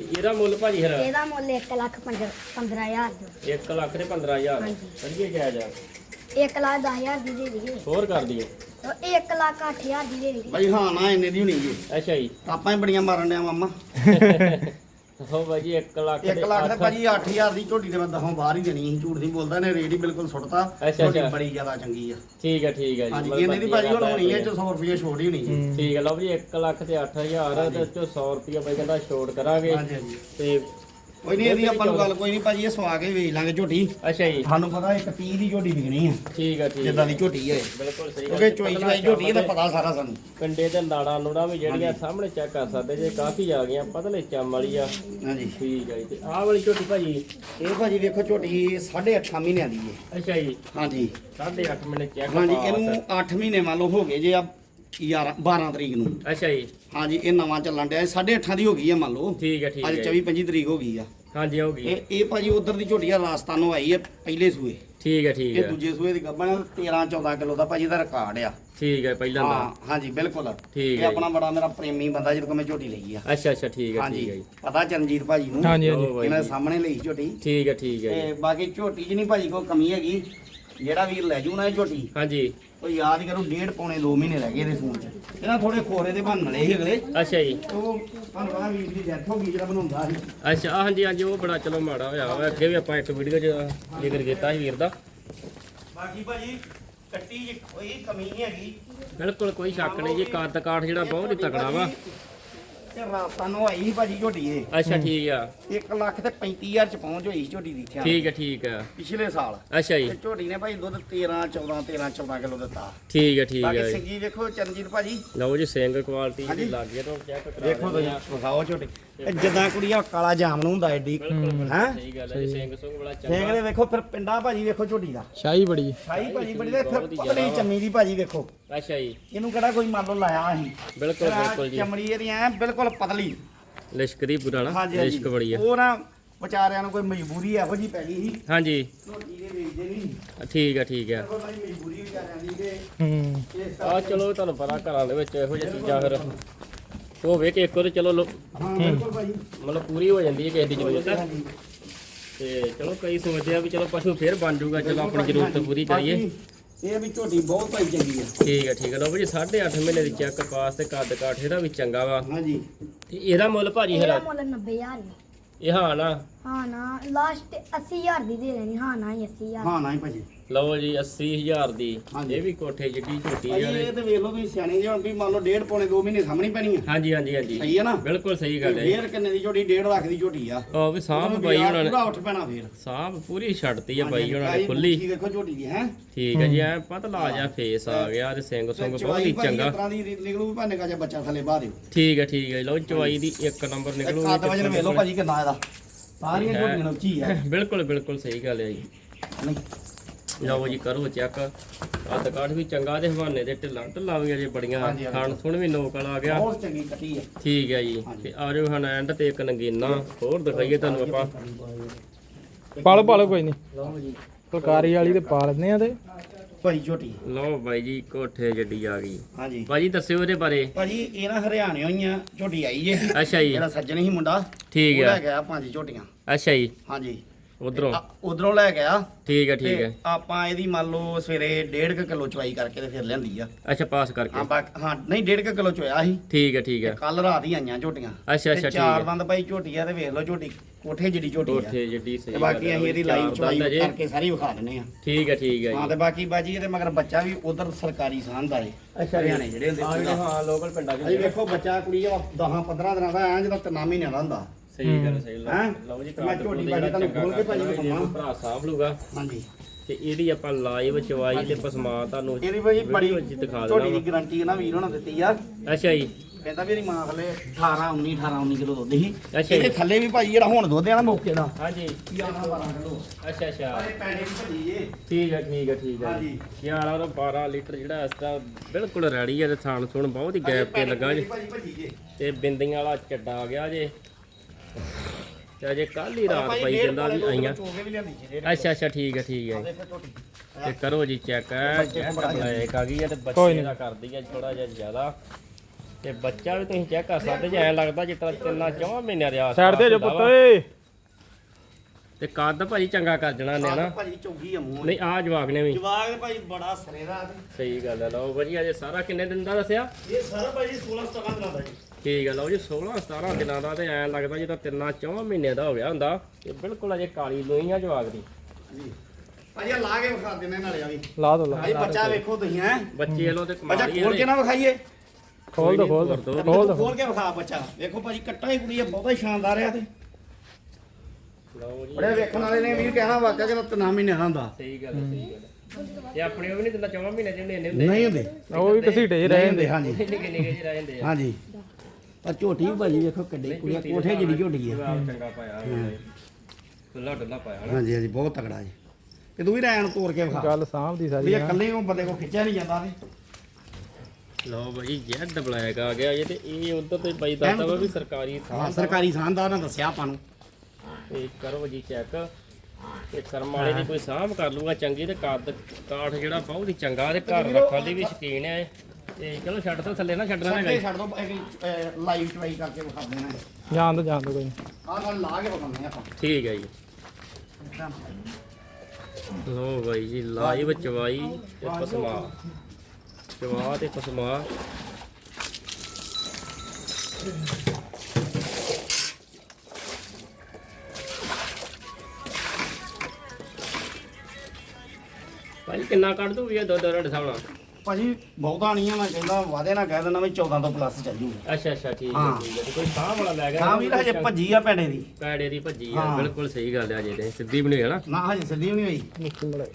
ਇਹਦਾ ਮੁੱਲ ਭਾਜੀ ਹਰਾ ਇਹਦਾ ਮੁੱਲ 1 ਲੱਖ 15000 ਦਾ। 1 ਲੱਖ ਤੇ 15000 ਹਾਂਜੀ। ਵਧੀਆ ਜਾਇਜ਼ ਆ। 1 ਲੱਖ 10000 ਦੀ ਦੇ ਦਈਏ। ਹੋਰ ਕਰ ਦਈਏ। ਉਹ 1 ਲੱਖ 8000 ਦੀ ਦੇ ਦਈਏ। ਬਾਈ ਹਾਂ ਨਾ ਇੰਨੇ ਦੀ ਹੋਣੀ ਜੀ। ਅੱਛਾ ਜੀ। ਆਪਾਂ ਹੀ ਬੜੀਆਂ ਮਾਰਨ ਡਿਆ ਮਾਮਾ। ਹੋ ਬਾਈ ਜੀ 1 ਲੱਖ 1 ਲੱਖ ਤੇ ਭਾਜੀ 8000 ਦੀ ਝੋਟੀ ਤੇ ਮੈਂ ਦਹਾਂ ਬਾਹਰ ਹੀ ਦੇਣੀ ਸੀ ਝੂਠ ਨਹੀਂ ਬੋਲਦਾ ਨੇ ਰੇਟ ਹੀ ਬਿਲਕੁਲ ਸੁੱਟਤਾ। ਅੱਛਾ, ਝੋਟੀ। ਬੜੀ ਜ਼ਿਆਦਾ ਚੰਗੀ ਆ। ਠੀਕ ਹੈ ਠੀਕ ਹੈ ਜੀ। ਹਾਂਜੀ ਮਤਲਬ ਇਹਨੇ ਦੀ ਭਾਜੀ ਹੁਣ ਹੋਣੀ ਹੈ 100 ਰੁਪਏ ਛੋੜ ਹੀ ਹੋਣੀ ਹੈ ਠੀਕ ਹੈ ਲਓ ਜੀ 1 ਲੱਖ ਤੇ 8000 ਤੇ ਚੋ 100 ਰੁਪਏ ਬਾਈ ਕਹਿੰਦਾ ਛੋਟ ਕਰਾਂਗੇ। ਹਾਂਜੀ ਹਾਂਜੀ। ਤੇ ਕੋਈ ਨਹੀਂ ਇਹਦੀ ਆਪਾਂ ਨੂੰ ਗੱਲ ਕੋਈ ਨਹੀਂ ਭਾਜੀ ਇਹ ਸਵਾ ਕੇ ਵੇਚ ਲਾਂਗੇ ਝੋਟੀ। ਅੱਛਾ ਜੀ। ਸਾਨੂੰ ਪਤਾ ਇੱਕ 30 ਦੀ ਝੋਟੀ ਵਿਕਣੀ ਆ। ਠੀਕ ਹੈ ਠੀਕ ਜਿੱਦਾਂ ਦੀ ਝੋਟੀ ਹੈ ਬਿਲਕੁਲ ਸਹੀ ਕਿਉਂਕਿ ਚੋਈ ਚਵਾਈ ਝੋਟੀ ਇਹਦਾ ਪਤਾ ਸਾਰਾ ਸਾਨੂੰ। ਕੰਡੇ ਤੇ ਨਾੜਾਂ ਨੂੜਾਂ ਵੀ ਜਿਹੜੀਆਂ ਸਾਹਮਣੇ ਚੈੱਕ ਕਰ ਸਕਦੇ ਜੇ ਕਾਫੀ ਆ ਗਈਆਂ ਪਤਲੇ ਚਮ ਵਾਲੀ ਆ। ਹਾਂਜੀ। ਠੀਕ ਹੈ ਜੀ ਤੇ ਆਹ ਵਾਲੀ ਝੋਟੀ ਭਾਜੀ? ਇਹ ਭਾਜੀ ਵੇਖੋ ਝੋਟੀ 8.5 ਮਹੀਨਿਆਂ ਦੀ ਹੈ ਅੱਛਾ ਜੀ। ਹਾਂਜੀ। 8.5 ਮਿੰਟ ਚੈੱਕ ਹਾਂਜੀ ਇਹਨੂੰ 8 ਮਹੀਨੇ ਮੰਨ ਲਓ ਹੋ ਗਏ ਜੇ ਆ 11 12 ਤਰੀਕ ਨੂੰ। ਅੱਛਾ ਜੀ। ਹਾਂਜੀ ਇਹ ਨਵਾਂ ਚੱਲਣ ਡਿਆ 8.5 ਦੀ ਹੋ ਗਈ ਆ ਮੰਨ ਲਓ। ਠੀਕ ਹੈ ਠੀਕ ਅੱਜ ਹੈ 24 25 ਤਰੀਕ ਹੋ ਗਈ ਆ। ਹਾਂਜੀ ਹੋ ਗਈ। ਇਹ ਇਹ ਭਾਜੀ ਉਧਰ ਦੀ ਝੋਟੀ ਆ ਰਾਜਸਥਾਨੋਂ ਆਈ ਹੈ ਪਹਿਲੇ ਸੂਏ। ਠੀਕ ਹੈ ਠੀਕ ਇਹ ਹੈ ਦੂਜੇ ਸੂਏ ਦੀ ਗੱਬਣ 13 14 ਕਿਲੋ ਦਾ ਭਾਜੀ ਦਾ ਰਿਕਾਰਡ ਆ। ਠੀਕ ਹੈ ਪਹਿਲਾਂ ਦਾ ਹਾਂ ਹਾਂਜੀ ਬਿਲਕੁਲ। ਠੀਕ ਇਹ ਹੈ ਆਪਣਾ ਬੜਾ ਮੇਰਾ ਪ੍ਰੇਮੀ ਬੰਦਾ ਜਿਹਦੇ ਕੋਲ ਮੈਂ ਝੋਟੀ ਲਈ ਆ। ਅੱਛਾ ਅੱਛਾ ਠੀਕ ਹੈ ਠੀਕ ਹੈ ਹਾਂਜੀ ਜੀ। ਪਤਾ ਚਰਨਜੀਤ ਭਾਜੀ ਨੂੰ? ਹਾਂਜੀ ਹਾਂਜੀ। ਲਓ ਬਾਈ ਇਹਨਾਂ ਦੇ ਜੀ। ਸਾਹਮਣੇ ਲਈ ਝੋਟੀ। ਠੀਕ ਹੈ ਠੀਕ ਹੈ ਜੀ। ਤੇ ਬਾਕੀ ਝੋਟੀ 'ਚ ਨਹੀਂ ਭਾਜੀ ਕੋਈ ਕਮੀ ਹੈਗੀ। ਜਿਹੜਾ ਵੀਰ ਲੈ ਜੂ ਨਾ ਇਹ ਝੋਟੀ। ਹਾਂਜੀ। ਉਹ ਯਾਦ ਕਰੋ ਡੇਢ ਪੌਣੇ 2 ਮਹੀਨੇ ਰਹਿ ਗਏ ਇਹਦੇ ਸੂਣ 'ਚ। ਇਹਨਾਂ ਥੋੜੇ ਖੋਰੇ ਦੇ ਬਣ ਲਏ ਸੀ ਅਗਲੇ। ਅੱਛਾ ਜੀ। ਉਹ ਪਤਾ ਵੀਰ ਦੀ ਡੈਥ ਹੋ ਗਈ ਜਿਹੜਾ ਬਣਾਉਂਦਾ ਸੀ। ਅੱਛਾ ਆਹ ਹਾਂਜੀ ਹਾਂਜੀ ਉਹ ਬੜਾ ਚਲੋ ਮਾੜਾ ਹੋਇਆ ਵਾ। ਅੱਗੇ ਵੀ ਆਪਾਂ ਇੱਕ ਵੀਡੀਓ 'ਚ ਜ਼ਿਕਰ ਕੀਤਾ ਸੀ ਵੀਰ ਦਾ। ਬਾਕੀ ਭਾਜੀ ਕੱਟੀ 'ਚ ਕੋਈ ਕਮੀ ਨਹੀਂ ਹੈਗੀ। ਬਿਲਕੁਲ ਕੋਈ ਸ਼ੱਕ ਨਹੀਂ ਜੀ। ਕੱਦ ਕਾਠ ਜਿਹੜਾ ਬਹੁਤ ਹੀ ਤਕੜਾ ਵਾ। ਤੇ ਰਾਤਾਂ ਆਈ ਸੀ ਭਾਜੀ ਝੋਟੀ ਇਹ ਅੱਛਾ ਠੀਕ ਆ। 1 ਲੱਖ ਤੇ 35000 ਚ ਪਹੁੰਚ ਹੋਈ ਸੀ ਝੋਟੀ ਦੀ ਠੀਕ ਠੀਕ ਪਿਛਲੇ ਸਾਲ। ਅੱਛਾ ਜੀ। ਤੇ ਝੋਟੀ ਨੇ ਭਾਈ ਦੁੱਧ 13 14 13 14 ਕਿਲੋ ਦਿੱਤਾ। ਠੀਕ ਹੈ ਠੀਕ ਬਾਕੀ ਹੈ ਜੀ। ਸਿੰਗੀ ਵੇਖੋ ਚਰਨਜੀਤ ਭਾਜੀ। ਲਓ ਜੀ ਸਿੰਘ ਕੁਆਲਿਟੀ। ਲੱਗ ਗਈ ਤਾਂ ਚੈੱਕ ਕਰਾ ਦੇਖੋ ਤੁਸੀਂ ਆ। ਵਿਖਾਓ ਝੋਟੀ। ਜਿੱਦਾਂ ਕੁੜੀਆ ਕਾਲਾ ਜਾਮਨ ਹੁੰਦਾ ਐਡੀ ਹੈਂ? ਸਹੀ ਗੱਲ ਹੈ ਜੀ ਸਿੰਘ ਸੁੰਗ ਬੜਾ ਵੇਖੋ ਫਿਰ ਪਿੰਡਾ ਭਾਜੀ ਵੇਖੋ ਝੋਟੀ ਦਾ। ਸ਼ਾਹੀ ਬੜੀ। ਸ਼ਾਹੀ ਭਾਜੀ ਬੜੀ ਦੇ ਫਿਰ ਪਤਲੀ ਚੰਮੀ ਦੀ ਭਾਜੀ ਵੇਖੋ। ਅੱਛਾ ਜੀ। ਇਹਨੂੰ ਕਿਹੜਾ ਕੋਈ ਮੰਨ ਲਓ ਲਾਇਆ ਸੀ ਬਿਲਕੁਲ ਬਿਲਕੁਲ ਜੀ। ਚਮੜੀ ਇਹਦੀ ਐ ਬਿਲਕੁਲ ਪਤਲੀ। ਲਿਸ਼ਕਦੀ ਪੂਰਾ ਨਾ ਲਿਸ਼ਕ ਬੜੀ ਆ। ਉਹ ਨਾ ਵਿਚਾਰਿਆਂ ਨੂੰ ਕੋਈ ਮਜਬੂਰੀ ਇਹੋ ਜੀ ਪੈ ਗਈ ਸੀ। ਹਾਂਜੀ। ਝੋਟੀ ਦੇ ਵੇਚਦੇ ਨਹੀਂ। ਠੀਕ ਆ ਠੀਕ ਆ। ਕੋਈ ਮਜਬੂਰੀ ਵਿਚਾਰਿਆਂ ਦੀ ਤੇ ਆ ਚਲੋ ਤੁਹਾਨੂੰ ਪਤਾ ਘਰਾਂ ਦੇ ਵਿੱਚ ਇਹੋ ਜਿਹੀ ਚੀਜ਼ਾਂ ਫਿਰ ਹੋਵੇ ਕਿ ਇੱਕ ਵਾਰ ਚਲੋ ਲੋ- ਹਾਂ ਬਿਲਕੁਲ ਭਾਜੀ। ਮਤਲਬ ਪੂਰੀ ਹੋ ਜਾਂਦੀ ਹੈ ਕਿਸੇ ਦੀ ਜ਼ਰੂਰਤ। ਹਾਂਜੀ। ਤੇ ਚਲੋ ਕਈ ਸੋਚਦੇ ਆ ਵੀ ਚਲੋ ਪਸ਼ੂ ਫੇਰ ਬਣ ਜਾਊਗਾ ਚਲੋ ਆਪਣੀ ਜ਼ਰੂਰਤ ਪੂਰੀ ਕਰੀਏ। ਬਾਕੀ ਇਹ ਵੀ ਝੋਟੀ ਬਹੁਤ ਭਾਈ ਚੰਗੀ ਆ। ਠੀਕ ਹੈ ਠੀਕ ਹੈ ਲਓ ਭਾਜੀ 8.5 ਮਹੀਨੇ ਦੀ ਚੈੱਕ ਪਾਸ ਤੇ ਕੱਦ ਕਾਠ ਇਹਦਾ ਵੀ ਚੰਗਾ ਵਾ। ਹਾਂਜੀ। ਤੇ ਇਹਦਾ ਮੁੱਲ ਭਾਜੀ ਇਹਦਾ ਹਰਾ ਮੁੱਲ 90000 ਜੀ ਇਹ ਹਾਂ ਨਾ? ਹਾਂ ਨਾ ਲਾਸਟ 80000 ਦੀ ਦੇ ਦੇਣੀ ਹਾਂ ਨਾ ਹੀ 80000 ਹਾਂ ਨਾ ਹੀ ਭਾਜੀ। ਲਓ ਜੀ 80000 ਦੀ। ਹਾਂਜੀ। ਇਹ ਵੀ ਕੋਠੇ ਜਿੱਡੀ ਝੋਟੀ ਆ ਇਹ ਤੇ ਵੇਖ ਲਓ ਤੁਸੀਂ ਸਿਆਣੇ ਜਿਹੇ ਹੁਣ ਵੀ ਮੰਨ ਲਓ ਡੇਢ ਪੌਣੇ 2 ਮਹੀਨੇ ਸਾਹਮਣੇ ਪੈਣੀ ਆ। ਹਾਂਜੀ ਹਾਂਜੀ ਹਾਂਜੀ। ਸਹੀ ਹੈ ਨਾ? ਬਿਲਕੁਲ ਸਹੀ ਗੱਲ ਹੈ। ਜੀ। ਫੇਰ ਕਿੰਨੇ ਦੀ ਝੋਟੀ? 1.5 ਲੱਖ ਦੀ ਝੋਟੀ ਆ। ਉਹ ਵੀ ਸਾਂਭ ਬਾਈ ਉਹਨਾਂ ਨੇ। ਪੂਰਾ ਉੱਠ ਪੈਣਾ ਫੇਰ। ਸਾਂਭ ਪੂਰੀ ਛੱਡਤੀ ਆ ਬਾਈ ਉਹਨਾਂ ਨੇ ਭਾਈ ਖੁੱਲੀ। ਮੁੱਠੀ ਵੇਖੋ ਝੋਟੀ ਦੀ ਹੈ? ਠੀਕ ਹੈ ਜੀ ਐ ਪਤਲਾ ਜਿਹਾ ਫੇਸ ਆ ਗਿਆ ਤੇ ਸਿੰਘ ਸੁੰਗ ਬਹੁਤ ਹੀ ਚੰਗਾ। ਤਰ੍ਹਾਂ ਦੀ ਨਿਕਲੂ ਭਾਨੇ ਕਾ ਜਾਂ ਬੱਚਾ ਥੱਲੇ ਬਾਹ ਦਿਓ। ਠੀਕ ਹੈ ਠੀਕ ਹੈ ਲਓ ਚਵਾਈ ਦੀ ਇੱਕ ਨੰਬਰ ਨਿਕਲੂ ਕੱਦ ਵਜਨ ਵੇਖ ਲਓ ਭਾਜੀ ਕਿੰਨਾ ਇਹਦਾ। ਸਾਰੀਆਂ ਝੋਟੀਆਂ ਉੱਚੀ ਹੈ ਬਿਲਕੁਲ ਬਿਲਕੁਲ ਸਹੀ ਗੱਲ ਹੈ ਜੀ। ਨਹੀਂ ਲਓ ਜੀ ਕਰੋ ਚੈੱਕ। ਕੱਦ ਕਾਠ ਵੀ ਚੰਗਾ ਤੇ ਹਵਾਨੇ ਦੇ ਢਿੱਲਾਂ ਢਿੱਲਾਂ ਵੀ ਅਜੇ ਬੜੀਆਂ। ਹਾਂਜੀ, ਹਾਂਜੀ। ਖਾਣ ਸੁਣ ਵੀ ਨੋਕ ਵਾਲਾ ਆ ਗਿਆ। ਬਹੁਤ ਚੰਗੀ ਕੱਟੀ ਹੈ ਠੀਕ ਹੈ ਜੀ। ਤੇ ਆ ਜਾਓ ਹੁਣ ਐਂਡ ਤੇ ਇੱਕ ਨਗੀਨਾ। ਹੋਰ ਦਿਖਾਈਏ ਤੁਹਾਨੂੰ ਆਪਾਂ। ਪਾਲੋ ਪਾਲੋ ਕੋਈ ਨਹੀਂ। ਲਓ ਜੀ। ਫੁਲਕਾਰੀ ਵਾਲੀ ਤੇ ਪਾ ਲੈਂਦੇ ਆ ਤੇ। ਭਾਈ ਝੋਟੀ। ਲਓ ਬਾਈ ਜੀ ਕੋਠੇ ਜੱਡੀ ਆ ਗਈ। ਹਾਂਜੀ। ਬਾਜੀ ਦੱਸਿਓ ਇਹਦੇ ਬਾਰੇ। ਭਾਜੀ ਇਹ ਨਾ ਹਰਿਆਣੇ ਹੋਈਆਂ ਝੋਟੀ ਆਈ ਜੇ। ਅੱਛਾ ਜੀ। ਜਿਹੜਾ ਸੱਜਣ ਸੀ ਮੁੰਡਾ ਠੀਕ ਉਹ ਲੈ ਹੈ ਗਿਆ ਪੰਜ ਝੋਟੀਆਂ। ਅੱਛਾ ਜੀ। ਹਾਂਜੀ। ਉਧਰੋਂ? ਉਧਰੋਂ ਲੈ ਗਿਆ। ਠੀਕ ਹੈ ਠੀਕ ਹੈ ਆਪਾਂ ਇਹਦੀ ਮੰਨ ਲਓ ਸਵੇਰੇ 1.5 ਕਿਲੋ ਚਵਾਈ ਕਰਕੇ ਤੇ ਫਿਰ ਲਿਆਂਦੀ ਆ। ਅੱਛਾ ਪਾਸ ਹਾਂ ਕਰਕੇ ਬਾਕ- ਹਾਂ ਨਹੀਂ 1.5 ਕਿਲੋ ਚੋਇਆ ਸੀ। ਠੀਕ ਹੈ ਠੀਕ ਹੈ ਕੱਲ ਰਾਤ ਹੀ ਆਈਆਂ ਝੋਟੀਆਂ। ਅੱਛਾ ਅੱਛਾ ਤੇ ਠੀਕ ਚਾਰ ਹੈ ਦੰਦ ਭਾਈ ਝੋਟੀ ਆ ਤੇ ਵੇਖ ਲਓ ਝੋਟੀ ਕੋਠੇ ਜਿਹੜੀ ਝੋਟੀ ਆ। ਕੋਠੇ ਜੱਡੀ ਸਹੀ ਤੇ ਬਾਕੀ ਗੱਲ ਹੈ, ਅਸੀਂ ਇਹਦੀ ਚਾਰ ਲਾਈਵ ਚਵਾਈ ਦੰਦ ਅਜੇ। ਕਰਕੇ ਸਾਰੀ ਵਿਖਾ ਦਿੰਨੇ ਆ। ਠੀਕ ਹੈ ਠੀਕ ਹੈ ਹਾਂ ਜੀ। ਤੇ ਬਾਕੀ ਬਾਜੀ ਇਹਦੇ ਮਗਰ ਬੱਚਾ ਵੀ ਉਧਰ ਸਰਕਾਰੀ ਸਾਂਝ ਦਾ ਏ ਹਰਿਆਣੇ ਜਿਹੜੇ ਹੁੰਦੇ ਹਾਂ ਹਾਂ ਲੋਕਲ ਪਿੰਡਾਂ ਅਜੀ ਚ ਵੇਖੋ ਬੱਚਾ ਕੁੜੀ ਆ 10 15 ਦਿਨਾਂ ਦਾ ਐਂ ਜਦੋਂ ਤਿੰਨਾਂ ਮਹੀਨਿਆਂ ਦਾ ਹੁੰਦਾ। ਸਹੀ ਗੱਲ ਸਹੀ ਹੈਂ? ਲਓ ਜੀ ਮੈਂ ਝੋਟੀ ਭਾਜੀ ਤੁਹਾਨੂੰ ਖੋਲ ਕੇ ਭਾਜੀ ਦਿਖਾਵਾਂ। ਭਰਾ ਸਾਂਭ ਲੂਗਾ। ਹਾਂਜੀ। ਤੇ ਇਹਦੀ ਆਪਾਂ ਲਾਈਵ ਚਵਾਈ ਤੇ ਪਸਮਾ ਤੁਹਾਨੂੰ ਇਹਦੀ ਭਾਜੀ ਬੜੀ ਵੀਡੀਓ 'ਚ ਦਿਖਾ ਝੋਟੀ ਦੇਣਾ ਦੀ ਗਾਰੰਟੀ ਇਹਨਾਂ ਵੀਰ ਹੋਣਾ ਦਿੱਤੀ ਆ। ਅੱਛਾ ਜੀ। ਕਹਿੰਦਾ ਵੀ ਇਹਦੀ ਮਾਂ ਥੱਲੇ 18 19 18 19 ਕਿਲੋ ਦੁੱਧ ਸੀ। ਅੱਛਾ ਇਹਦੇ ਜੀ ਥੱਲੇ ਵੀ ਭਾਜੀ ਜਿਹੜਾ ਹੁਣ ਦੁੱਧ ਆ ਨਾ ਮੌਕੇ ਦਾ। ਹਾਂਜੀ। 11 12 ਕਿਲੋ। ਅੱਛਾ ਅੱਛਾ। ਸਾਰੇ ਪੈਣੇ ਵੀ ਭੱਜੀ ਜੇ ਠੀਕ ਹੈ ਠੀਕ ਹੈ ਠੀਕ ਹੈ ਹਾਂਜੀ। 11 ਤੋਂ 12 ਲੀਟਰ ਜਿਹੜਾ ਇਸ ਦਾ ਬਿਲਕੁਲ ਰੈਡੀ ਹੈ ਤੇ ਥਾਣ ਸੁਣ ਬਹੁਤ ਹੀ ਗੈਪ ਤੇ ਲੱਗਾ ਜੇ। ਭਾਜੀ ਭੱਜੀ ਜੇ ਤੇ ਬਿੰਦੀਆਂ ਵਾਲਾ ਚੱਡਾ ਆ ਗਿਆ ਜੇ। ਤੇ ਅਜੇ ਕੱਲ ਹੀ ਰਾਤ ਭਾਜੀ ਪਈ ਜਾਂਦਾ ਵੀ ਆਈਆਂ। ਅੱਛਾ ਅੱਛਾ ਠੀਕ ਹੈ ਠੀਕ ਹੈ ਤੇ ਕਰੋ ਜੀ ਚੈੱਕ ਬੜਾ ਬਲੈਕ ਆ ਗਈ ਹੈ ਤੇ ਬੱਚੇ ਨੀ। ਦਾ ਕਰਦੀ ਹੈ ਥੋੜਾ ਜਿਹਾ ਜ਼ਿਆਦਾ। ਤੇ ਬੱਚਾ ਵੀ ਤੁਸੀਂ ਚੈੱਕ ਕਰ ਸਕਦੇ ਜੇ ਐਂ ਲੱਗਦਾ ਤਰ੍ਹਾਂ ਤਿੰਨਾਂ ਚੌਵਾਂ ਮਹੀਨਿਆਂ ਦੇ ਆਸ ਸਾਈਡ ਤੇ ਜੋ ਪੁੱਤ ਓਏ। ਤੇ ਕੱਦ ਭਾਜੀ ਚੰਗਾ ਕਰ ਜਣਾ ਨੇ ਨਾ ਭਾਜੀ ਚੌਗੀ ਆ ਮੂੰਹ ਨਹੀਂ ਆ ਜਵਾਕ ਨੇ ਵੀ। ਜਵਾਗ ਭਾਈ ਬੜਾ ਸਰੇ ਦਾ। ਤੇ ਸਹੀ ਗੱਲ ਹੈ ਲਓ ਭਾਜੀ ਅਜੇ ਸਾਰਾ ਕਿੰਨੇ ਦਿਨ ਦਾ ਦੱਸਿਆ? ਇਹ ਸਾਰਾ ਭਾਜੀ 16 17 ਦਿਨਾਂ ਦਾ ਜੀ। ਠੀਕ ਹੈ ਲਓ ਜੀ 16 17 ਦਿਨਾਂ ਦਾ ਤੇ ਐਂ ਲੱਗਦਾ ਜਿੱਦਾਂ ਤਿੰਨਾਂ ਚੌਂ ਮਹੀਨੇ ਦਾ ਹੋ ਗਿਆ ਹੁੰਦਾ। ਇਹ ਬਿਲਕੁਲ ਅਜੇ ਕਾਲੀ ਲੋਈ ਆ ਜਵਾਕ ਦੀ। ਜੀ। ਭਾਜੀ ਆਹ ਲਾ ਕੇ ਵਿਖਾ ਦਿੰਨੇ ਨਾਲੇ ਆ ਵੀ। ਲਾ ਦੋ ਲਾ ਭਾਈ ਬੱਚਾ ਵੇਖੋ ਤੁਸੀਂ ਹੈ। ਬੱਚੇ ਵੱਲੋਂ ਤੇ ਬੱਚਾ ਕਮਾਲ ਹੀ ਖੋਲ ਕੇ ਨਾ ਵਿਖਾਈਏ। ਖੋਲ ਦੋ ਖੋਲ ਦੋ ਖੋਲ ਦੋ। ਖੋਲ ਕੇ ਵਿਖਾ ਬੱਚਾ। ਵੇਖੋ ਭਾਜੀ ਕੱਟਾ ਹੀ ਕੁੜੀ ਆ ਬਹੁਤਾ ਹੀ ਸ਼ਾਨਦਾਰ ਆ ਤੇ। ਲਓ ਜੀ। ਬੜੇ ਵੇਖਣ ਵਾਲੇ ਨੇ ਵੀ ਕਹਿਣਾ ਵਾਕਿਆ ਕਿ ਤਿੰਨ ਮਹੀਨੇ ਦਾ ਹੁੰਦਾ। ਸਹੀ ਗੱਲ ਹੈ, ਸਹੀ ਗੱਲ ਹੈ। ਤੇ ਆਪਣੇ ਉਹ ਵੀ ਨਹੀਂ ਦਿੰਦਾ ਚੌਂ ਮਹੀਨੇ ਹੁੰਦੇ ਹੁੰਦੇ ਨਹੀਂ ਹੁੰਦੇ ਉਹ ਵੀ ਘਸੀਟੇ ਹੀ ਰਹੇ ਹੁੰਦੇ ਹਾਂਜੀ। ਨਿੱਕੇ ਨਿੱਕੇ ਜਿਹੇ ਰਹਿ ਜਾਂਦੇ ਆ। ਹਾਂਜੀ। ਆ ਝੋਟੀ ਵੀ ਭਾਜੀ ਵੇਖੋ ਕਿੱਡੀ ਕੁੜੀਆਂ ਕੋਠੇ ਜਿਹੜੀ ਝੋਟੀ ਆ। ਜਵਾਬ ਚੰਗਾ ਪਾਇਆ ਖੁੱਲਾ ਡੁੱਲਾ ਪਾਇਆ ਹਾਂਜੀ ਹਾਂਜੀ ਬਹੁਤ ਤਕੜਾ ਜੀ। ਤੇ ਤੂੰ ਵੀ ਰਹਿਣ ਤੋੜ ਕੇ ਵਿਖਾ। ਗੱਲ ਸਾਂਭਦੀ ਵੀ ਸਾਰੀ ਇਹ ਇਕੱਲੇ ਉਹ ਬੰਦੇ ਕੋ ਖਿੱਚਿਆ ਨਹੀਂ ਜਾਂਦਾ ਤੇ ਲਓ ਭਾਈ ਜੈਡ ਬਲੈਕ ਆ ਗਿਆ ਇਹ ਤੇ ਇਹ ਉਧਰ ਤੇ ਬਾਈ ਦੱਸਦਾ ਵਾ ਵੀ ਸਰਕਾਰੀ ਥਾਂ ਸਰਕਾਰੀ ਸਾਨਦਾਰ ਨੇ ਦੱਸਿਆ ਆਪਾਂ ਨੂੰ। ਤੇ ਕਰੋ ਜੀ ਚੈੱਕ। ਤੇ ਕਰਮ ਵਾਲੇ ਦੀ ਕੋਈ ਸਾਂਭ ਕਰ ਲੂਗਾ ਚੰਗੀ ਤੇ ਕਾਠ ਜਿਹੜਾ ਬਹੁਤ ਹੀ ਚੰਗਾ ਤੇ ਘਰ ਰੱਖਣ ਦੀ ਵੀ ਸ਼ਕੀਨ ਹੈ ਤੇ ਚਲੋ ਛੱਡ ਤੋਂ ਥੱਲੇ ਨਾ ਛੱਡਣਾ ਹੈਗਾ ਸਾਡੇ ਜੀ। ਛੱਡ ਦੋ ਲਾਈਵ ਟਰਾਈ ਕਰਕੇ ਵਿਖਾ ਦੇਣਾ ਜਾਣ ਦੋ ਜਾਣ ਦੋ ਕੋਈ ਨੀ। ਆਹ ਨਾਲ ਲਾ ਕੇ ਵਿਖਾਉਂਦੇ ਆਪਾਂ। ਠੀਕ ਹੈ ਜੀ। ਲੋ ਬਾਈ ਜੀ ਲਾਈਵ ਚਵਾਈ ਤੇ ਪਸਮਾ। ਚਵਾ ਤੇ ਪਸਮਾ। ਭਾਈ ਕਿੰਨਾ ਕੱਢ ਦੂਗੀ ਇਹ ਦੁੱਧ ਰੜ ਸਾਹਮਣਾ? ਭਾਜੀ ਬਹੁਤਾ ਨਹੀਂ ਆ ਮੈਂ ਕਹਿੰਦਾ ਵਾਦੇ ਨਾਲ ਕਹਿ ਦਿੰਦਾ ਵੀ 14 ਤੋਂ ਪਲੱਸ ਚੱਲ ਜੂਗਾ ਅੱਛਾ ਅੱਛਾ ਠੀਕ ਹੈ ਹਾਂ। ਠੀਕ ਹੈ। ਤੇ ਕੋਈ ਸਾਹ ਵਾਲਾ ਲੈ ਗਿਆ? ਹਾਂ ਵੀਰ ਹਜੇ ਭੱਜੀ ਆ ਪੈੜੇ ਦੀ। ਪੈੜੇ ਦੀ ਭੱਜੀ ਆ ਹਾਂ। ਬਿਲਕੁਲ ਸਹੀ ਗੱਲ ਆ ਜੇ ਤੇ ਸਿੱਧੀ ਬਣੀ ਹੈ ਨਾ। ਨਾ ਹਜੇ ਸਿੱਧੀ ਵੀ ਨਹੀਂ ਹੋਈ।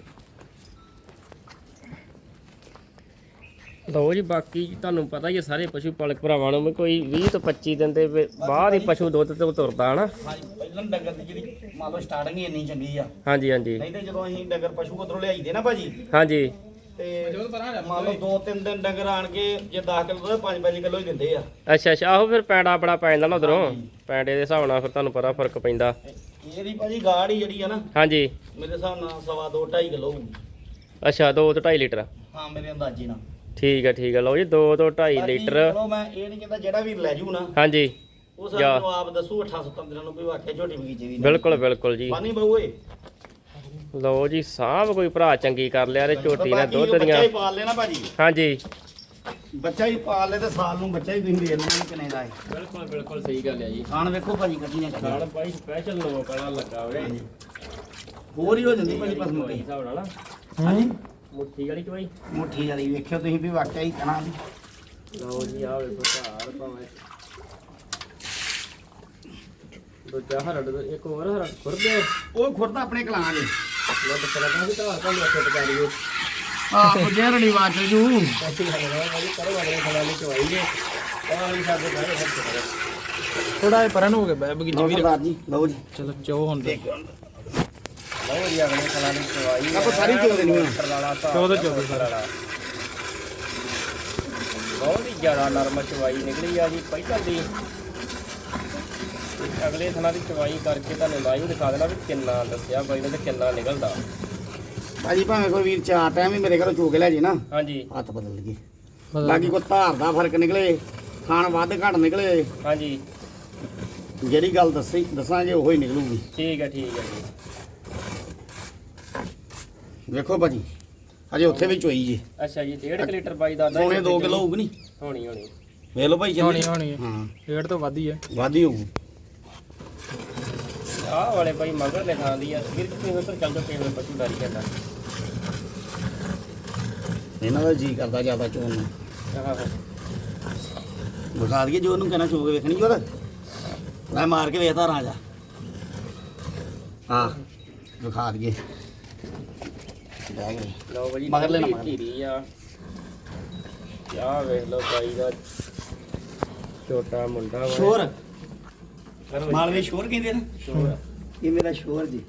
ਲਓ ਜੀ ਬਾਕੀ ਤੁਹਾਨੂੰ ਪਤਾ ਹੀ ਹੈ ਸਾਰੇ ਪਸ਼ੂ ਪਾਲਕ ਭਰਾਵਾਂ ਨੂੰ ਵੀ ਕੋਈ 20 ਤੋਂ 25 ਦਿਨ ਦੇ ਵੀ ਬਾਅਦ ਹੀ ਪਸ਼ੂ ਦੁੱਧ ਤੋਂ ਤੁਰਦਾ ਹਨਾ? ਹਾਂਜੀ ਪਹਿਲਾਂ ਡੰਗਰ ਦੀ ਜਿਹੜੀ ਮੰਨ ਲਓ ਸਟਾਰਟਿੰਗ ਹੀ ਇੰਨੀ ਚੰਗੀ ਆ। ਹਾਂਜੀ ਹਾਂਜੀ। ਨਹੀਂ ਤੇ ਜਦੋਂ ਅਸੀਂ ਡੰਗਰ ਪਸ਼ੂ ਕੋਲੋਂ ਲਿਆਈਦੇ ਨਾ ਭਾਜੀ ਹਾਂਜੀ। ਤੇ ਮੰਨ ਲਓ ਦੋ ਤਿੰਨ ਦਿਨ ਡੰਗਰ ਆਣ ਕੇ ਜੇ 10 ਕਿਲੋ ਦਾ 5-5 ਕਿਲੋ ਹੀ ਦਿੰਦੇ ਆ। ਅੱਛਾ ਅੱਛਾ ਆਹੋ ਫਿਰ ਪੈਂਡਾ ਬੜਾ ਪੈ ਜਾਂਦਾ ਨਾ ਉਧਰੋਂ। ਪੈਂਡੇ ਦੇ ਹਿਸਾਬ ਨਾਲ ਫਿਰ ਤੁਹਾਨੂੰ ਪਤਾ ਫ਼ਰਕ ਪੈਂਦਾ। ਇਹਦੀ ਭਾਜੀ ਗਾੜ ਹੀ ਜਿਹੜੀ ਆ ਨਾ ਹਾਂਜੀ। ਮੇਰੇ ਹਿਸਾਬ ਨਾਲ ਸਵਾ ਦੋ 2.5 ਕਿਲੋ ਹੋਊਗੀ। ਅੱਛਾ 2 ਤੋਂ 2.5 ਲੀਟਰ। ਹਾਂ ਮੇਰੇ ਅੰਦਾਜ਼ੇ ਨਾਲ। ਠੀਕ ਹੈ ਠੀਕ ਹੈ ਲਓ ਜੀ 2 ਤੋਂ 2.5 ਬਾਕੀ ਲੀਟਰ। ਚਲੋ ਮੈਂ ਇਹ ਨਹੀਂ ਕਹਿੰਦਾ ਜਿਹੜਾ ਵੀ ਲੈ ਜੂ ਨਾ ਹਾਂਜੀ। ਉਹ ਜਾ। ਸਾਨੂੰ ਆਪ ਦੱਸੂ 18 17 ਦਿਨਾਂ ਨੂੰ ਵੀ ਵਾਕਿਆ ਝੋਟੀ ਬਗੀਚੇ ਦੀ। ਬਿਲਕੁਲ ਬਿਲਕੁਲ ਜੀ। ਪਾਣੀ ਬਹੂਏ ਲਓ ਜੀ ਸਾਹਬ ਕੋਈ ਭਰਾ ਚੰਗੀ ਕਰ ਲਿਆ ਤੇ ਝੋਟੀ ਨੇ ਬਾਕੀ ਉਹ ਦੁੱਧ ਬੱਚਾ ਦੀਆਂ। ਹੀ ਪਾਲ ਲੈਣਾ ਭਾਜੀ। ਹਾਂਜੀ। ਬੱਚਾ ਹੀ ਪਾਲ ਲੈ ਤੇ ਸਾਲ ਨੂੰ ਬੱਚਾ ਹੀ ਤੁਸੀਂ ਦੇ ਲੈਣਾ ਕਿਨੇ ਦਾ ਹੈ। ਬਿਲਕੁਲ ਬਿਲਕੁਲ ਸਹੀ ਗੱਲ ਹੈ ਜੀ। ਖਾਣ ਵੇਖੋ ਭਾਜੀ ਕੱਢੀਆਂ ਨਾਲ ਕੱਢੀਆਂ ਬਾਈ ਸਪੈਸ਼ਲ ਲੋਕ ਵਾਲਾ ਲੱਗਾ ਹੋਵੇ ਹੋਰ ਹੀ ਹੋ ਜਾਂਦੀ ਭਾਜੀ ਪਸਮ ਮੁੱਠੀ ਹਿਸਾਬ ਨਾਲ। ਹਾਂਜੀ। ਮੁੱਠੀ ਵਾਲੀ ਚੋਈ। ਮੁੱਠੀ ਵਾਲੀ ਵੇਖਿਓ ਤੁਸੀਂ ਵੀ ਵਾਕਿਆ ਹੀ ਕਹਣਾ ਵੀ। ਲਓ ਜੀ ਆਹ ਵੇਖੋ ਘਰ ਭਾਵੇਂ। ਦੂਜਾ ਹਰੜ ਇੱਕ ਹੋਰ ਹਰੜ ਖੁਰਦੇ। ਉਹ ਖੁਰਦਾ ਆਪਣੇ ਕਲਾਂ ਦੇ ਮੈਂ ਤਾਂ ਲੱਗਾ ਵੀ ਘਰ ਭਾਵੇਂ ਉੱਥੇ ਪਕਾਰੀਏ ਆਹ ਜੇਰਣੀ ਵਾਚ ਜੂ। ਐਸੀ ਗੱਲ ਨਾ ਮੈਂ ਕਰੋ ਅਗਲੇ ਖੜਾ ਲਈ ਚਵਾਈ ਨੇ ਆਹ ਵੀ ਸਾਡੇ ਘਰ ਹੱਥ ਕਰੇ ਥੋੜਾ ਜਿਹਾ ਪਰਨ ਹੋ ਗਿਆ ਬੈ ਬਗੀਚੇ ਵੀਰ ਸਰਦਾਰ ਜੀ ਲਓ ਜੀ। ਚਲੋ ਚੋ ਹੁਣ ਤੇ। ਲਓ ਜੀ ਅਗਲੇ ਖੜਾ ਲਈ ਚਵਾਈ ਆਪਾਂ ਸਾਰੀ ਚੋ ਦੇਣੀ ਆ? ਵਾਲਾ ਤਾਂ ਚੌਦਾਂ ਚੌਵੀ ਸਾਲ। ਬਹੁਤ ਹੀ ਜ਼ਿਆਦਾ ਨਰਮ ਚਵਾਈ ਨਿਕਲੀ ਆ ਜੀ ਪਹਿਲਾਂ ਦੀ। ਤੇ ਅਗਲੇ ਥਣਾ ਦੀ ਚਵਾਈ ਕਰਕੇ ਤੁਹਾਨੂੰ ਲਾਈਵ ਦਿਖਾ ਦੇਣਾ ਵੀ ਕਿੰਨਾ ਦੱਸਿਆ ਬਾਈ ਨੇ ਤੇ ਕਿੰਨਾ ਨਿਕਲਦਾ। ਭਾਜੀ ਭਾਵੇਂ ਕੋਈ ਵੀਰ ਚਾਰ ਟਾਈਮ ਵੀ ਮੇਰੇ ਘਰੋਂ ਚੋ ਕੇ ਲੈ ਜੇ ਨਾ ਹਾਂਜੀ। ਹੱਥ ਬਦਲ ਗਏ ਬਾਕੀ ਕੋਈ ਧਾਰ ਦਾ ਫ਼ਰਕ ਨਿਕਲੇ ਖਾਣ ਵੱਧ ਘੱਟ ਨਿਕਲੇ। ਹਾਂਜੀ। ਜਿਹੜੀ ਗੱਲ ਦੱਸੀ ਦੱਸਾਂਗੇ ਉਹੀ ਨਿਕਲੂਗੀ। ਠੀਕ ਹੈ ਠੀਕ ਹੈ ਜੀ। ਵੇਖੋ ਭਾਜੀ ਅਜੇ ਉੱਥੇ ਵੀ ਚੋਈ ਜੀ। ਅੱਛਾ ਜੀ 1.5 ਲੀਟਰ ਬਾਈ ਦਾ ਪੌਣੇ 2 ਕਿਲੋ ਹੋਊਗੀ ਨਹੀਂ ਹੋਣੀ ਹੋਣੀ। ਵੇਖ ਲਓ ਭਾਈ ਹੋਣੀ ਹੋਣੀ। ਹਾਂ। ਰੇਟ ਤੋਂ ਵੱਧ ਹੀ ਹੈ। ਵੱਧ ਹੀ ਹੋਊ ਆਹ ਵਾਲੇ ਬਾਈ ਮਗਰ ਨੇ ਖਾਂਦੀ ਆ। ਫਿਰ ਤੁਸੀਂ ਉੱਧਰ ਚੱਲ ਜਾਓ ਕਿਵੇਂ ਪਸ਼ੂ ਡਰੀ ਜਾਂਦਾ ਇਹਨਾਂ ਦਾ ਜੀ ਕਰਦਾ ਜ਼ਿਆਦਾ ਚੋਣ ਨੂੰ। ਆਹ। ਵਿਖਾ ਦਈਏ ਜੋ ਉਹਨੂੰ ਕਹਿਣਾ ਚੋ ਕੇ ਵੇਖਣੀ ਜੋਰ ਮੈਂ ਮਾਰ ਕੇ ਵੇਖਦਾ ਰਾਜਾ ਹਾਂ ਵਿਖਾ ਦਈਏ। ਲਓ ਬਾਈ ਮਗਰਲੇ ਨਾ ਢੀਰੀ- ਮਗਰਲੇ। ਢੀਰੀ ਆ। ਆਹ ਵੇਖ ਲਓ ਬਾਈ ਦਾ ਛੋਟਾ ਮੁੰਡਾ ਵਾ। ਸ਼ੋਰ। ਮਾਲਵੇ ਸ਼ੋਰ ਕਹਿੰਦੇ ਨਾ। ਇਹ ਮੇਰਾ ਸ਼ੋਰ ਜੀ।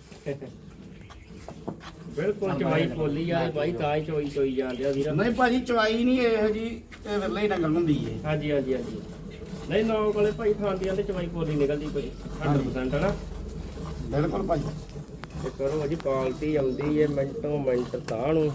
ਬਿਲਕੁਲ ਚਵਾਈ ਖੋਲੀ ਆ ਬਾਈ ਤਾਂ ਹੀ ਚੋਈ ਚੋਈ ਜਾਂਦੇ ਆ ਵੀਰ। ਨਹੀਂ ਭਾਜੀ ਚਵਾਈ ਨਹੀਂ ਇਹੋ ਜੀ ਇਹ ਵਿਰਲੇ ਹੀ ਡੰਗਰ ਹੁੰਦੀ ਏ। ਹਾਂਜੀ ਹਾਂਜੀ ਹਾਂਜੀ। ਨਹੀਂ ਨੌ ਕੋਲੇ ਭਾਈ ਖਾਂਦੀਆਂ ਤੇ ਚਵਾਈ ਖੋਲੀ ਨਿਕਲਦੀ ਕੋਈ 100% ਹਨਾ ਬਿਲਕੁਲ ਭਾਜੀ। ਤੇ ਕਰੋ ਜੀ ਪਾਲਟੀ ਆਉਂਦੀ ਏ ਮਿੰਟੋ ਮਿੰਟ ਤਾਂ ਨੂੰ।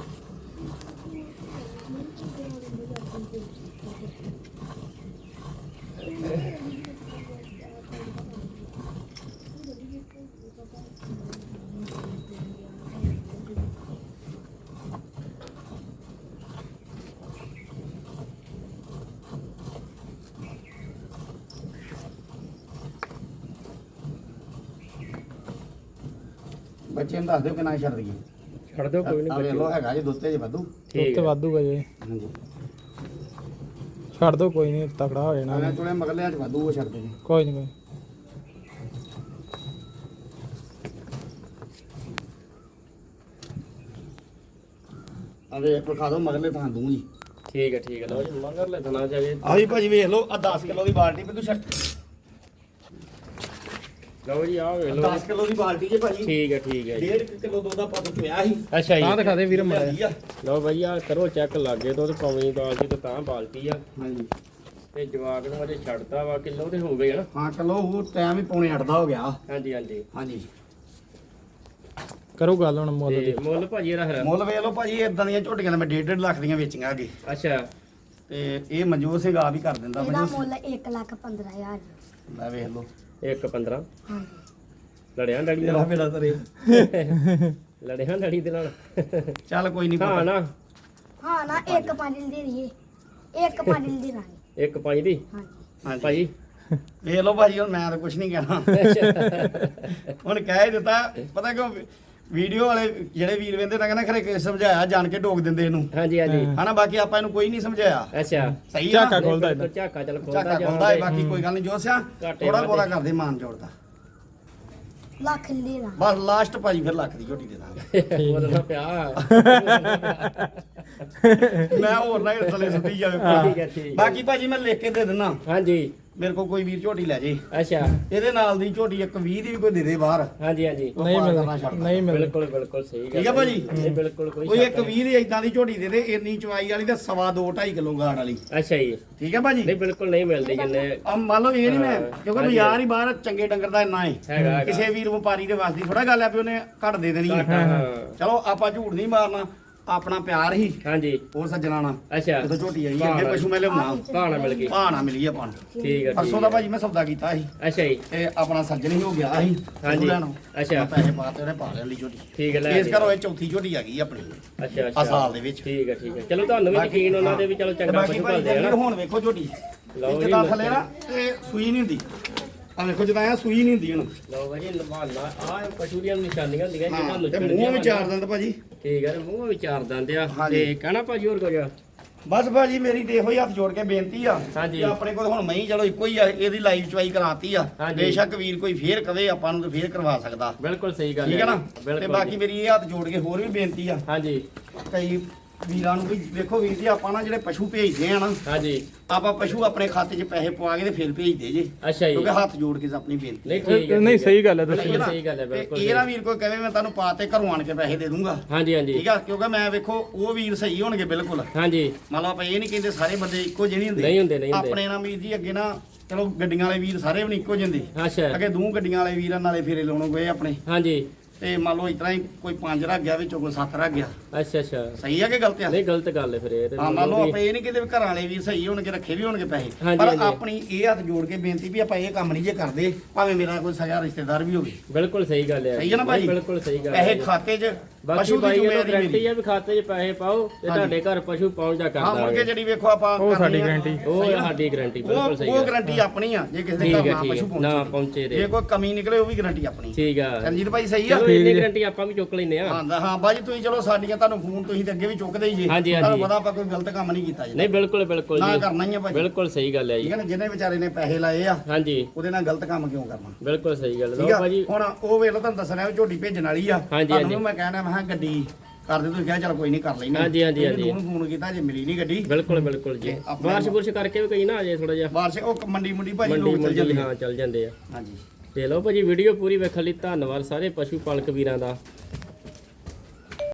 ਦੱਸ ਦਿਓ ਕਿੰਨਾ ਛੱਡ ਦਈਏ। ਛੱਡ ਦਿਓ ਕੋਈ ਆ ਵੇਖ ਲਓ ਹੈਗਾ ਜੀ ਦੁੱਧ ਤੇ ਜੇ ਵਾਧੂ। ਠੀਕ ਤੇ ਵਾਧੂਗਾ ਜੇ। ਹਾਂਜੀ। ਛੱਡ ਦੋ ਕੋਈ ਨਹੀਂ ਤਕੜਾ ਹੋ ਜਾਣਾ। ਆਵੇਂ ਥੋੜੇ ਮਗਲਿਆਂ ਚ ਵਾਧੂ ਉਹ ਛੱਡ ਦੇ ਜੀ ਕੋਈ ਨਹੀਂ। ਕੋਈ ਆਵੇ ਇੱਕ ਖਾ ਦੋ ਮਗਲੇ ਥਾਂ ਦੂੰ ਜੀ। ਠੀਕ ਹੈ ਠੀਕ ਹੈ। ਲਓ ਜੀ ਮਗਰ ਲੈ ਦਣਾ ਜਾਵੇ ਆਹੀ ਭਾਜੀ ਵੇਖ ਲਓ ਆ 10 ਕਿਲੋ ਦੀ ਬਾਲਟੀ ਵੀ ਤੂੰ ਛੱਡ। ਲਓ ਜੀ ਆਹ ਵੇਖ ਲਓ। 10 ਕਿਲੋ ਦੀ ਬਾਲਟੀ ਜੇ ਭਾਜੀ। ਠੀਕ ਹੈ ਠੀਕ ਹੈ ਜੀ। 1.5 ਕਿਲੋ ਦੁੱਧ ਦਾ ਪੱਤ ਚੋਇਆ ਸੀ। ਅੱਛਾ ਤਾਂ ਜੀ ਦਿਖਾ ਦੇ ਵੀਰ ਮੜਾ ਆ। ਲਓ ਭਾਈ ਆ ਕਰੋ ਚੈੱਕ ਲਾਗੇ ਤੋਂ ਤੇ ਪੌਣੀ ਬਾਲਟੀ ਤੋਂ ਤਾਂ ਬਾਲਟੀ ਆ। ਹਾਂਜੀ। ਤੇ ਜਵਾਕ ਨੂੰ ਅਜੇ ਛੱਡਤਾ ਵਾ ਕਿਲੋ ਤੇ ਹੋ ਗਏ ਹਨਾ ਹਾਂ ਕਿਲੋ ਉਹ ਟਾਈਮ ਹੀ ਪੌਣੇ 8 ਦਾ ਹੋ ਗਿਆ। ਹਾਂਜੀ ਹਾਂਜੀ। ਹਾਂਜੀ। ਕਰੋ ਗੱਲ ਹੁਣ ਮੁੱਲ ਦੀ। ਤੇ ਮੁੱਲ ਭਾਜੀ ਇਹਦਾ ਹਰਾ। ਮੁੱਲ ਵੇਖ ਲਓ ਭਾਜੀ ਇਦਾਂ ਦੀਆਂ ਝੋਟੀਆਂ ਤਾਂ ਮੈਂ 1.5 ਲੱਖ ਦੀਆਂ ਵੇਚੀਆਂ ਅੱਗੇ। ਅੱਛਾ। ਤੇ ਇਹ ਮਨਜੋਤ ਸਿੰਘ ਆਪ ਹੀ ਕਰ ਦਿੰਦਾ ਇਹਦਾ ਮੁੱਲ 1 ਲੱਖ 15000 ਲੈ ਵੇਖ ਲਓ। 1 15 ਹਾਂਜੀ। ਲੜਿਆ ਲੜੀ ਤੇਰਾ ਮੇਰਾ ਤਰੇ ਲੜਿਆ ਲੜੀ ਦੇ ਨਾਲ। ਚੱਲ ਕੋਈ ਨਹੀਂ ਹਾਂ ਨਾ। ਹਾਂ ਨਾ ਇੱਕ ਪੰਜ। ਦੀ ਦਈਏ। ਇੱਕ ਪੰਜ ਦੀ ਦਾਂਗੇ ਇੱਕ ਪੰਜ ਦੀ? ਹਾਂਜੀ। ਹਾਂਜੀ ਭਾਜੀ ਵੇਖ ਲਓ ਭਾਜੀ ਹੁਣ ਮੈਂ ਤਾਂ ਕੁਝ ਨਹੀਂ ਕਹਿਣਾ। ਹੁਣ ਕਹਿ ਹੀ ਦਿੱਤਾ। ਪਤਾ ਕਿਉਂ ਵੀਡੀਓ ਵਾਲੇ ਜਿਹੜੇ ਵੀਰ ਵੇਂਦੇ ਨਾ ਕਹਿੰਦਾ ਖਰੇ ਕਿ ਸਮਝਾਇਆ ਜਾਣ ਕੇ ਡੋਕ ਦਿੰਦੇ ਇਹਨੂੰ। ਹਾਂਜੀ ਹਾਂਜੀ। ਹਨਾ ਬਾਕੀ ਆਪਾਂ ਇਹਨੂੰ ਕੋਈ ਨਹੀਂ ਸਮਝਾਇਆ। ਅੱਛਾ। ਸਹੀ ਆ। ਝਾਕਾ? ਖੋਲਦਾ ਇਹਦਾ। ਝਾਕਾ ਚੱਲ ਖੋਲਦਾ ਝਾਕਾ ਜਾਂਦਾ ਖੁੱਲਦਾ ਹੈ ਬਾਕੀ ਕੋਈ ਗੱਲ ਨਹੀਂ ਜੋ ਸਿਆ ਘਾਟੇ ਥੋੜਾ। ਬੋਲਾ ਕਰਦੇ ਮਾਨ ਜੋੜਦਾ ਲੱਖ ਦੀ ਬਸ ਲਾਸਟ ਭਾਜੀ ਫਿਰ ਲੱਖ ਦੀ ਝੋਟੀ ਦੇ ਦਾਂਗੇ। ਪਿਆ। ਮੈਂ ਹੋਰ ਨਾ ਥੱਲੇ ਸੁੱਟੀ ਜਾਵੇ। ਬਾਕੀ ਭਾਜੀ ਮੈਂ ਲਿਖ ਕੇ ਦੇ ਦਿੰਨਾ। ਹਾਂਜੀ। ਮੇਰੇ ਕੋਲ ਕੋਈ ਵੀਰ ਝੋਟੀ ਲੈ ਜੇ। ਅੱਛਾ। ਇਹਦੇ ਨਾਲ ਦੀ ਝੋਟੀ ਇੱਕ 20 ਦੀ ਵੀ ਕੋਈ ਦੇ ਦੇ ਬਾਹਰ। ਹਾਂਜੀ ਹਾਂਜੀ। ਉਹ ਨਹੀਂ ਪਾਰ ਕਰਨਾ। ਨਹੀਂ ਮਿਲਦੀ। ਬਿਲਕੁਲ ਬਿਲਕੁਲ ਸਹੀ ਗੱਲ ਠੀਕ ਆ ਭਾਜੀ? ਨਹੀਂ ਬਿਲਕੁਲ ਕੋਈ ਕੋਈ ਇੱਕ ਸ਼ੱਕ ਨਹੀਂ। 20 ਦੀ ਇਦਾਂ ਦੀ ਝੋਟੀ ਦੇ ਦੇ ਇੰਨੀ ਚਵਾਈ ਵਾਲੀ ਤੇ ਸਵਾ ਦੋ 2.5 ਕਿਲੋ ਗਾੜ ਵਾਲੀ। ਅੱਛਾ ਜੀ। ਠੀਕ ਹੈ ਭਾਜੀ? ਨਹੀਂ ਬਿਲਕੁਲ ਨਹੀਂ ਮਿਲਦੀ ਜਿੰਨੇ ਆ ਮੰਨ ਲਓ ਇਹ ਨਹੀਂ ਮੈਂ ਹਾਂ, ਕਿਉਂਕਿ ਹਾਂਜੀ। ਬਾਜ਼ਾਰ ਹੀ ਬਾਹਰ ਚੰਗੇ ਡੰਗਰ ਦਾ ਇੰਨਾ ਹੈ ਹੈਗਾ ਹੈਗਾ। ਕਿਸੇ ਵੀਰ ਵਪਾਰੀ ਦੇ ਵਾਸਤੇ ਥੋੜਾ ਗੱਲ ਹੈ ਵੀ ਉਹਨੇ ਘੱਟ ਦੇ ਦੇਣੀ ਹੈ ਹਾਂ। ਚਲੋ ਆਪਾਂ ਝੂਠ ਨਹੀਂ ਮਾਰਨਾ। ਆਪਣਾ ਪਿਆਰ ਹੀ ਹਾਂਜੀ। ਹੋਰ ਸੱਜਣਾ ਨਾਲ। ਅੱਛਾ। ਜਦੋਂ ਝੋਟੀ ਆਈ ਅੱਗੇ ਪਸ਼ੂ ਮੈਂ ਲਿਆਉਣਾ ਭਾਣਾ ਮਿਲ ਗਈ ਭਾਣਾ ਮਿਲੀ ਆਪਾਂ ਨੂੰ। ਠੀਕ ਹੈ ਪਰਸੋਂ ਠੀਕ ਦਾ ਭਾਜੀ ਮੈਂ ਸੌਦਾ ਕੀਤਾ ਸੀ। ਅੱਛਾ ਜੀ। ਤੇ ਆਪਣਾ ਸੱਜਣ ਹੀ ਹੋ ਗਿਆ ਸੀ। ਹਾਂਜੀ। ਲੈਣ ਅੱਛਾ। ਪੈਸੇ ਪਾਤੇ ਉਹਨੇ ਪਾ ਲਈ ਝੋਟੀ। ਠੀਕ ਹੈ ਲੈ ਇਸ। ਕਰੋ ਇਹ ਚੌਥੀ ਝੋਟੀ ਆ ਗਈ ਆਪਣੀ। ਅੱਛਾ ਆ ਅੱਛਾ ਸਾਲ ਦੇ ਵਿੱਚ। ਠੀਕ ਹੈ ਠੀਕ ਹੈ। ਚਲੋ ਤੁਹਾਨੂੰ ਵੀ ਯਕੀਨ ਉਹਨਾਂ ਦੇ ਵੀ ਚਲੋ ਤੇ ਚੰਗਾ ਬਾਕੀ ਪਸ਼ੂ ਭਾਈ ਪਾਲਦੇ ਆ ਨਾ। ਹੁਣ ਵੇਖੋ ਝੋਟੀ। ਲਓ ਇੱਕ ਜੀ, ਤਾਂ ਥੱਲੇ ਨਾ ਤੇ ਸੂਈ ਨਹੀਂ ਹੁੰਦੀ। ਆ ਵੇਖੋ ਜਿੱਦਾਂ ਆ ਸੂਈ ਨਹੀਂ ਹੁੰਦੀ ਹੁਣ। ਲਓ ਭਾਜੀ ਲੰਬਾਲਾ ਆ ਪਸ਼ੂ ਦੀਆਂ ਨਿਸ਼ਾਨੀਆਂ ਹੁੰਦੀਆਂ ਜਿਹਨਾਂ ਨੂੰ ਤੇ ਮੂੰਹੋਂ ਵਿਚਾਰ ਦਿੰਦਾ ਭਾਜੀ। ਠੀਕ ਹੈ ਮੂੰਹ ਵਿਚਾਰ ਦਿੰਦੇ ਆ। ਤੇ ਕਹਿਣਾ ਭਾਜੀ ਹੋਰ ਕੁਝ? ਬਸ ਭਾਜੀ ਮੇਰੀ ਤੇ ਇਹੋ ਹੀ ਹੱਥ ਜੋੜ ਕੇ ਬੇਨਤੀ ਆ। ਕਿ ਆਪਣੇ ਕੋਲ ਹੁਣ ਮਈ ਚਲੋ ਇੱਕੋ ਹੀ ਆ ਇਹਦੀ ਲਾਈਵ ਚਵਾਈ ਕਰਾਤੀ ਆ। ਬੇਸ਼ੱਕ ਵੀਰ ਕੋਈ ਫੇਰ ਕਵੇ ਆਪਾਂ ਨੂੰ ਤੇ ਫੇਰ ਕਰਵਾ ਸਕਦਾ। ਬਿਲਕੁਲ ਸਹੀ ਗੱਲ ਠੀਕ ਹੈ ਨਾ? ਤੇ ਬਾਕੀ। ਮੇਰੀ ਇਹ ਹੱਥ ਜੋੜ ਕੇ ਹੋਰ ਵੀ ਬੇਨਤੀ ਆ ਹਾਂਜੀ। ਕਈ ਵੀਰਾਂ ਨੂੰ ਵੀ ਵੇਖੋ ਵੀਰ ਜੀ ਆਪਾਂ ਨਾ ਜਿਹੜੇ ਪਸ਼ੂ ਭੇਜਦੇ ਆ ਨਾ ਹਾਂਜੀ। ਆਪਾਂ ਪਸ਼ੂ ਆਪਣੇ ਖਾਤੇ 'ਚ ਪੈਸੇ ਪਵਾ ਕੇ ਤੇ ਫਿਰ ਭੇਜਦੇ ਜੇ। ਅੱਛਾ ਜੀ। ਕਿਉਂਕਿ ਹੱਥ ਜੋੜ ਕੇ ਆਪਣੀ ਬੇਨਤੀ ਨਹੀਂ ਠੀਕ ਹੈ ਨਹੀਂ। ਸਹੀ ਗੱਲ ਹੈ ਦੱਸੋ ਸਹੀ ਗੱਲ ਹੈ ਬਿਲਕੁਲ ਇਹ ਨਾ ਵੀਰ ਕੋਈ ਕਹੇ ਮੈਂ ਤੁਹਾਨੂੰ ਪਾਤੇ ਘਰੋਂ ਆਣ ਕੇ ਪੈਸੇ ਦੇ ਦੂੰਗਾ। ਹਾਂਜੀ ਹਾਂਜੀ। ਠੀਕ ਆ? ਕਿਉਂਕਿ ਮੈਂ ਵੇਖੋ ਉਹ ਵੀਰ ਸਹੀ ਹੋਣਗੇ ਬਿਲਕੁਲ। ਹਾਂਜੀ। ਮੰਨ ਲਓ ਆਪਾਂ ਇਹ ਨਹੀਂ ਕਹਿੰਦੇ ਸਾਰੇ ਬੰਦੇ ਇੱਕੋ ਜਿਹੇ ਨਹੀਂ ਹੁੰਦੇ। ਨਹੀਂ ਹੁੰਦੇ ਨਹੀਂ ਹੁੰਦੇ। ਆਪਣੇ ਨਾਲ ਵੀਰ ਜੀ ਅੱਗੇ ਨਾ ਚਲੋ ਗੱਡੀਆਂ ਵਾਲੇ ਵੀਰ ਸਾਰੇ ਵੀ ਨਹੀਂ ਇੱਕੋ ਜਿਹੇ ਅੱਛਾ। ਅੱਗੇ ਦੋ ਗੱਡੀਆਂ ਵਾਲੇ ਵੀਰਾਂ ਨਾਲੇ ਫੇਰੇ ਲਾਉਣੋਂ ਗਏ ਆਪਣੇ। ਹਾਂਜੀ। ਤੇ ਮੰਨ ਲਓ ਇਤਨਾ ਹੀ ਕੋਈ ਪੰਜ ਰੱਖ ਗਿਆ ਵਿੱਚੋਂ ਕੋਈ ਸੱਤ ਰੱਖ ਗਿਆ। ਅੱਛਾ ਅੱਛਾ। ਸਹੀ ਆ ਕਿ ਗਲਤ ਆ? ਨਹੀਂ ਗਲਤ ਗੱਲ ਹੈ ਫਿਰ ਇਹ ਤੇ ਹਾਂ ਮੰਨ ਲਓ ਵੀ- ਆਪਾਂ ਇਹ ਨਹੀਂ ਕਿਤੇ ਵੀ ਘਰਾਂ ਵਾਲੇ ਵੀਰ ਸਹੀ ਹੋਣਗੇ ਰੱਖੇ ਵੀ ਹੋਣਗੇ ਪੈਸੇ। ਹਾਂਜੀ, ਪਰ ਹਾਂਜੀ। ਆਪਣੀ ਇਹ ਹੱਥ ਜੋੜ ਕੇ ਬੇਨਤੀ ਵੀ ਆਪਾਂ ਇਹ ਕੰਮ ਨਹੀਂ ਜੇ ਕਰਦੇ ਭਾਵੇਂ ਮੇਰਾ ਕੋਈ ਸਗਾ ਰਿਸ਼ਤੇਦਾਰ ਵੀ ਹੋਵੇ। ਬਿਲਕੁਲ ਸਹੀ ਗੱਲ ਹੈ। ਸਹੀ ਹੈ ਨਾ ਭਾਜੀ? ਬਿਲਕੁਲ ਸਹੀ ਗੱਲ ਹੈ ਪੈਸੇ। ਖਾਤੇ 'ਚ ਬਾਕੀ ਪਸ਼ੂ ਦੀ ਬਾਈ ਇਹ ਜ਼ਿੰਮੇਵਾਰੀ ਗਰੰਟੀ ਮੇਰੀ। ਆ ਵੀ ਖਾਤੇ 'ਚ ਪੈਸੇ ਪਾਓ ਤੇ। ਤੁਹਾਡੇ ਘਰ ਪਸ਼ੂ ਪਹੁੰਚਦਾ ਹਾਂ ਮੁੜ ਕੇ ਜਿਹੜੀ ਵੇਖੋ ਆਪਾਂ ਉਹ ਸਾਡੀ ਆ, ਗਾਰੰਟੀ ਉਹ ਆ? ਸਾਡੀ ਗਰੰਟੀ ਬਿਲਕੁਲ ਸਹੀ ਉਹ ਗੱਲ ਗਾਰੰਟੀ ਆਪਣੀ ਆ ਜੇ ਕਿਸੇ ਦੇ ਠੀਕ ਘਰ ਹੈ ਨਾ ਠੀਕ ਪਸ਼ੂ ਹੈ ਨਾ ਪਹੁੰਚੇ ਪਹੁੰਚੇ ਜੇ ਦੇ ਕੋਈ ਕਮੀ ਨਿਕਲੇ ਉਹ ਵੀ ਗਾਰੰਟੀ ਆਪਣੀ। ਠੀਕ ਆ। ਰਣਜੀਤ ਭਾਈ ਸਹੀ ਆ? ਚਲੋ ਇੰਨੀ। ਗਰੰਟੀ ਆਪਾਂ ਵੀ ਚੁੱਕ ਲੈਨੇ ਆ। ਹਾਂ ਹਾਂ ਬਾਜੀ ਤੁਸੀਂ ਚਲੋ ਸਾਡੀਆਂ ਤੁਹਾਨੂੰ ਫੋਨ ਤੁਸੀਂ ਤੇ ਅੱਗੇ ਵੀ ਚੁੱਕਦੇ ਹੀ ਜੇ। ਹਾਂਜੀ, ਤੁਹਾਨੂੰ। ਪਤਾ ਆਪਾਂ ਕੋਈ ਗਲਤ ਕੰਮ ਨਹੀਂ ਕੀਤਾ ਜੀ। ਨਹੀਂ ਬਿਲਕੁਲ ਬਿਲਕੁਲ ਨਾ ਜੀ। ਕਰਨਾ ਹੀ ਆ ਭਾਜੀ। ਬਿਲਕੁਲ ਸਹੀ ਗੱਲ ਹੈ ਠੀਕ ਜੀ ਹੈ ਨਾ ਜਿਹਨੇ ਵਿਚਾਰੇ ਨੇ ਪੈਸੇ ਲਾਏ ਆ ਹਾਂਜੀ। ਉਹਦੇ ਨਾਲ ਗਲਤ ਕੰਮ ਕਿਉਂ ਕਰਨਾ? ਬਿਲਕੁਲ ਸਹੀ ਗੱਲ ਠੀਕ ਲਓ ਆ ਭਾਜੀ। ਹੁਣ ਉਹ ਵੇਖ ਲਓ ਤੁਹਾਨੂੰ ਦੱਸਣਾ ਵੀ ਝੋਟੀ ਭੇਜਣ ਵਾਲੀ ਆ। ਹਾਂਜੀ। ਮੈਂ ਕਹਿਣਾ ਮੈਂ ਕਿਹਾ ਗੱਡੀ ਕਰਦੇ ਤੁਸੀਂ ਕਿਹਾ ਚਲ ਕੋਈ ਨਹੀਂ ਕਰ ਲੈਣੀ ਹਾਂਜੀ, ਹਾਂਜੀ, ਹਾਂਜੀ। ਉਹਨੂੰ ਫੋਨ ਕੀਤਾ ਜੇ ਮਿਲੀ ਨਹੀਂ ਗੱਡੀ। ਬਿਲਕੁਲ ਬਿਲਕੁਲ ਜੀ। ਤੇ ਆਪਣੇ- ਬਾਰਿਸ਼ ਬੁਰਸ਼ ਕਰਕੇ ਵੀ ਕਈ ਨਾ ਅਜੇ ਥੋੜਾ ਜਿਹਾ। ਬਾਹਰ ਸੇ ਉਹ ਮੰਡੀ ਮੁੰਡੀ ਭਾਜੀ ਮੰਡੀ ਲੋਕ ਚੱਲ ਮੁੰਡੀ ਜਾਂਦੇ ਆ। ਹਾਂ ਚੱਲ ਜਾਂਦੇ ਆ। ਹਾਂਜੀ। ਤੇ ਲਓ ਭਾਜੀ ਵੀਡੀਓ ਪੂਰੀ ਵੇਖਣ ਲਈ ਧੰਨਵਾਦ ਸਾਰੇ ਪਸ਼ੂ ਪਾਲਕ ਵੀਰਾਂ ਦਾ।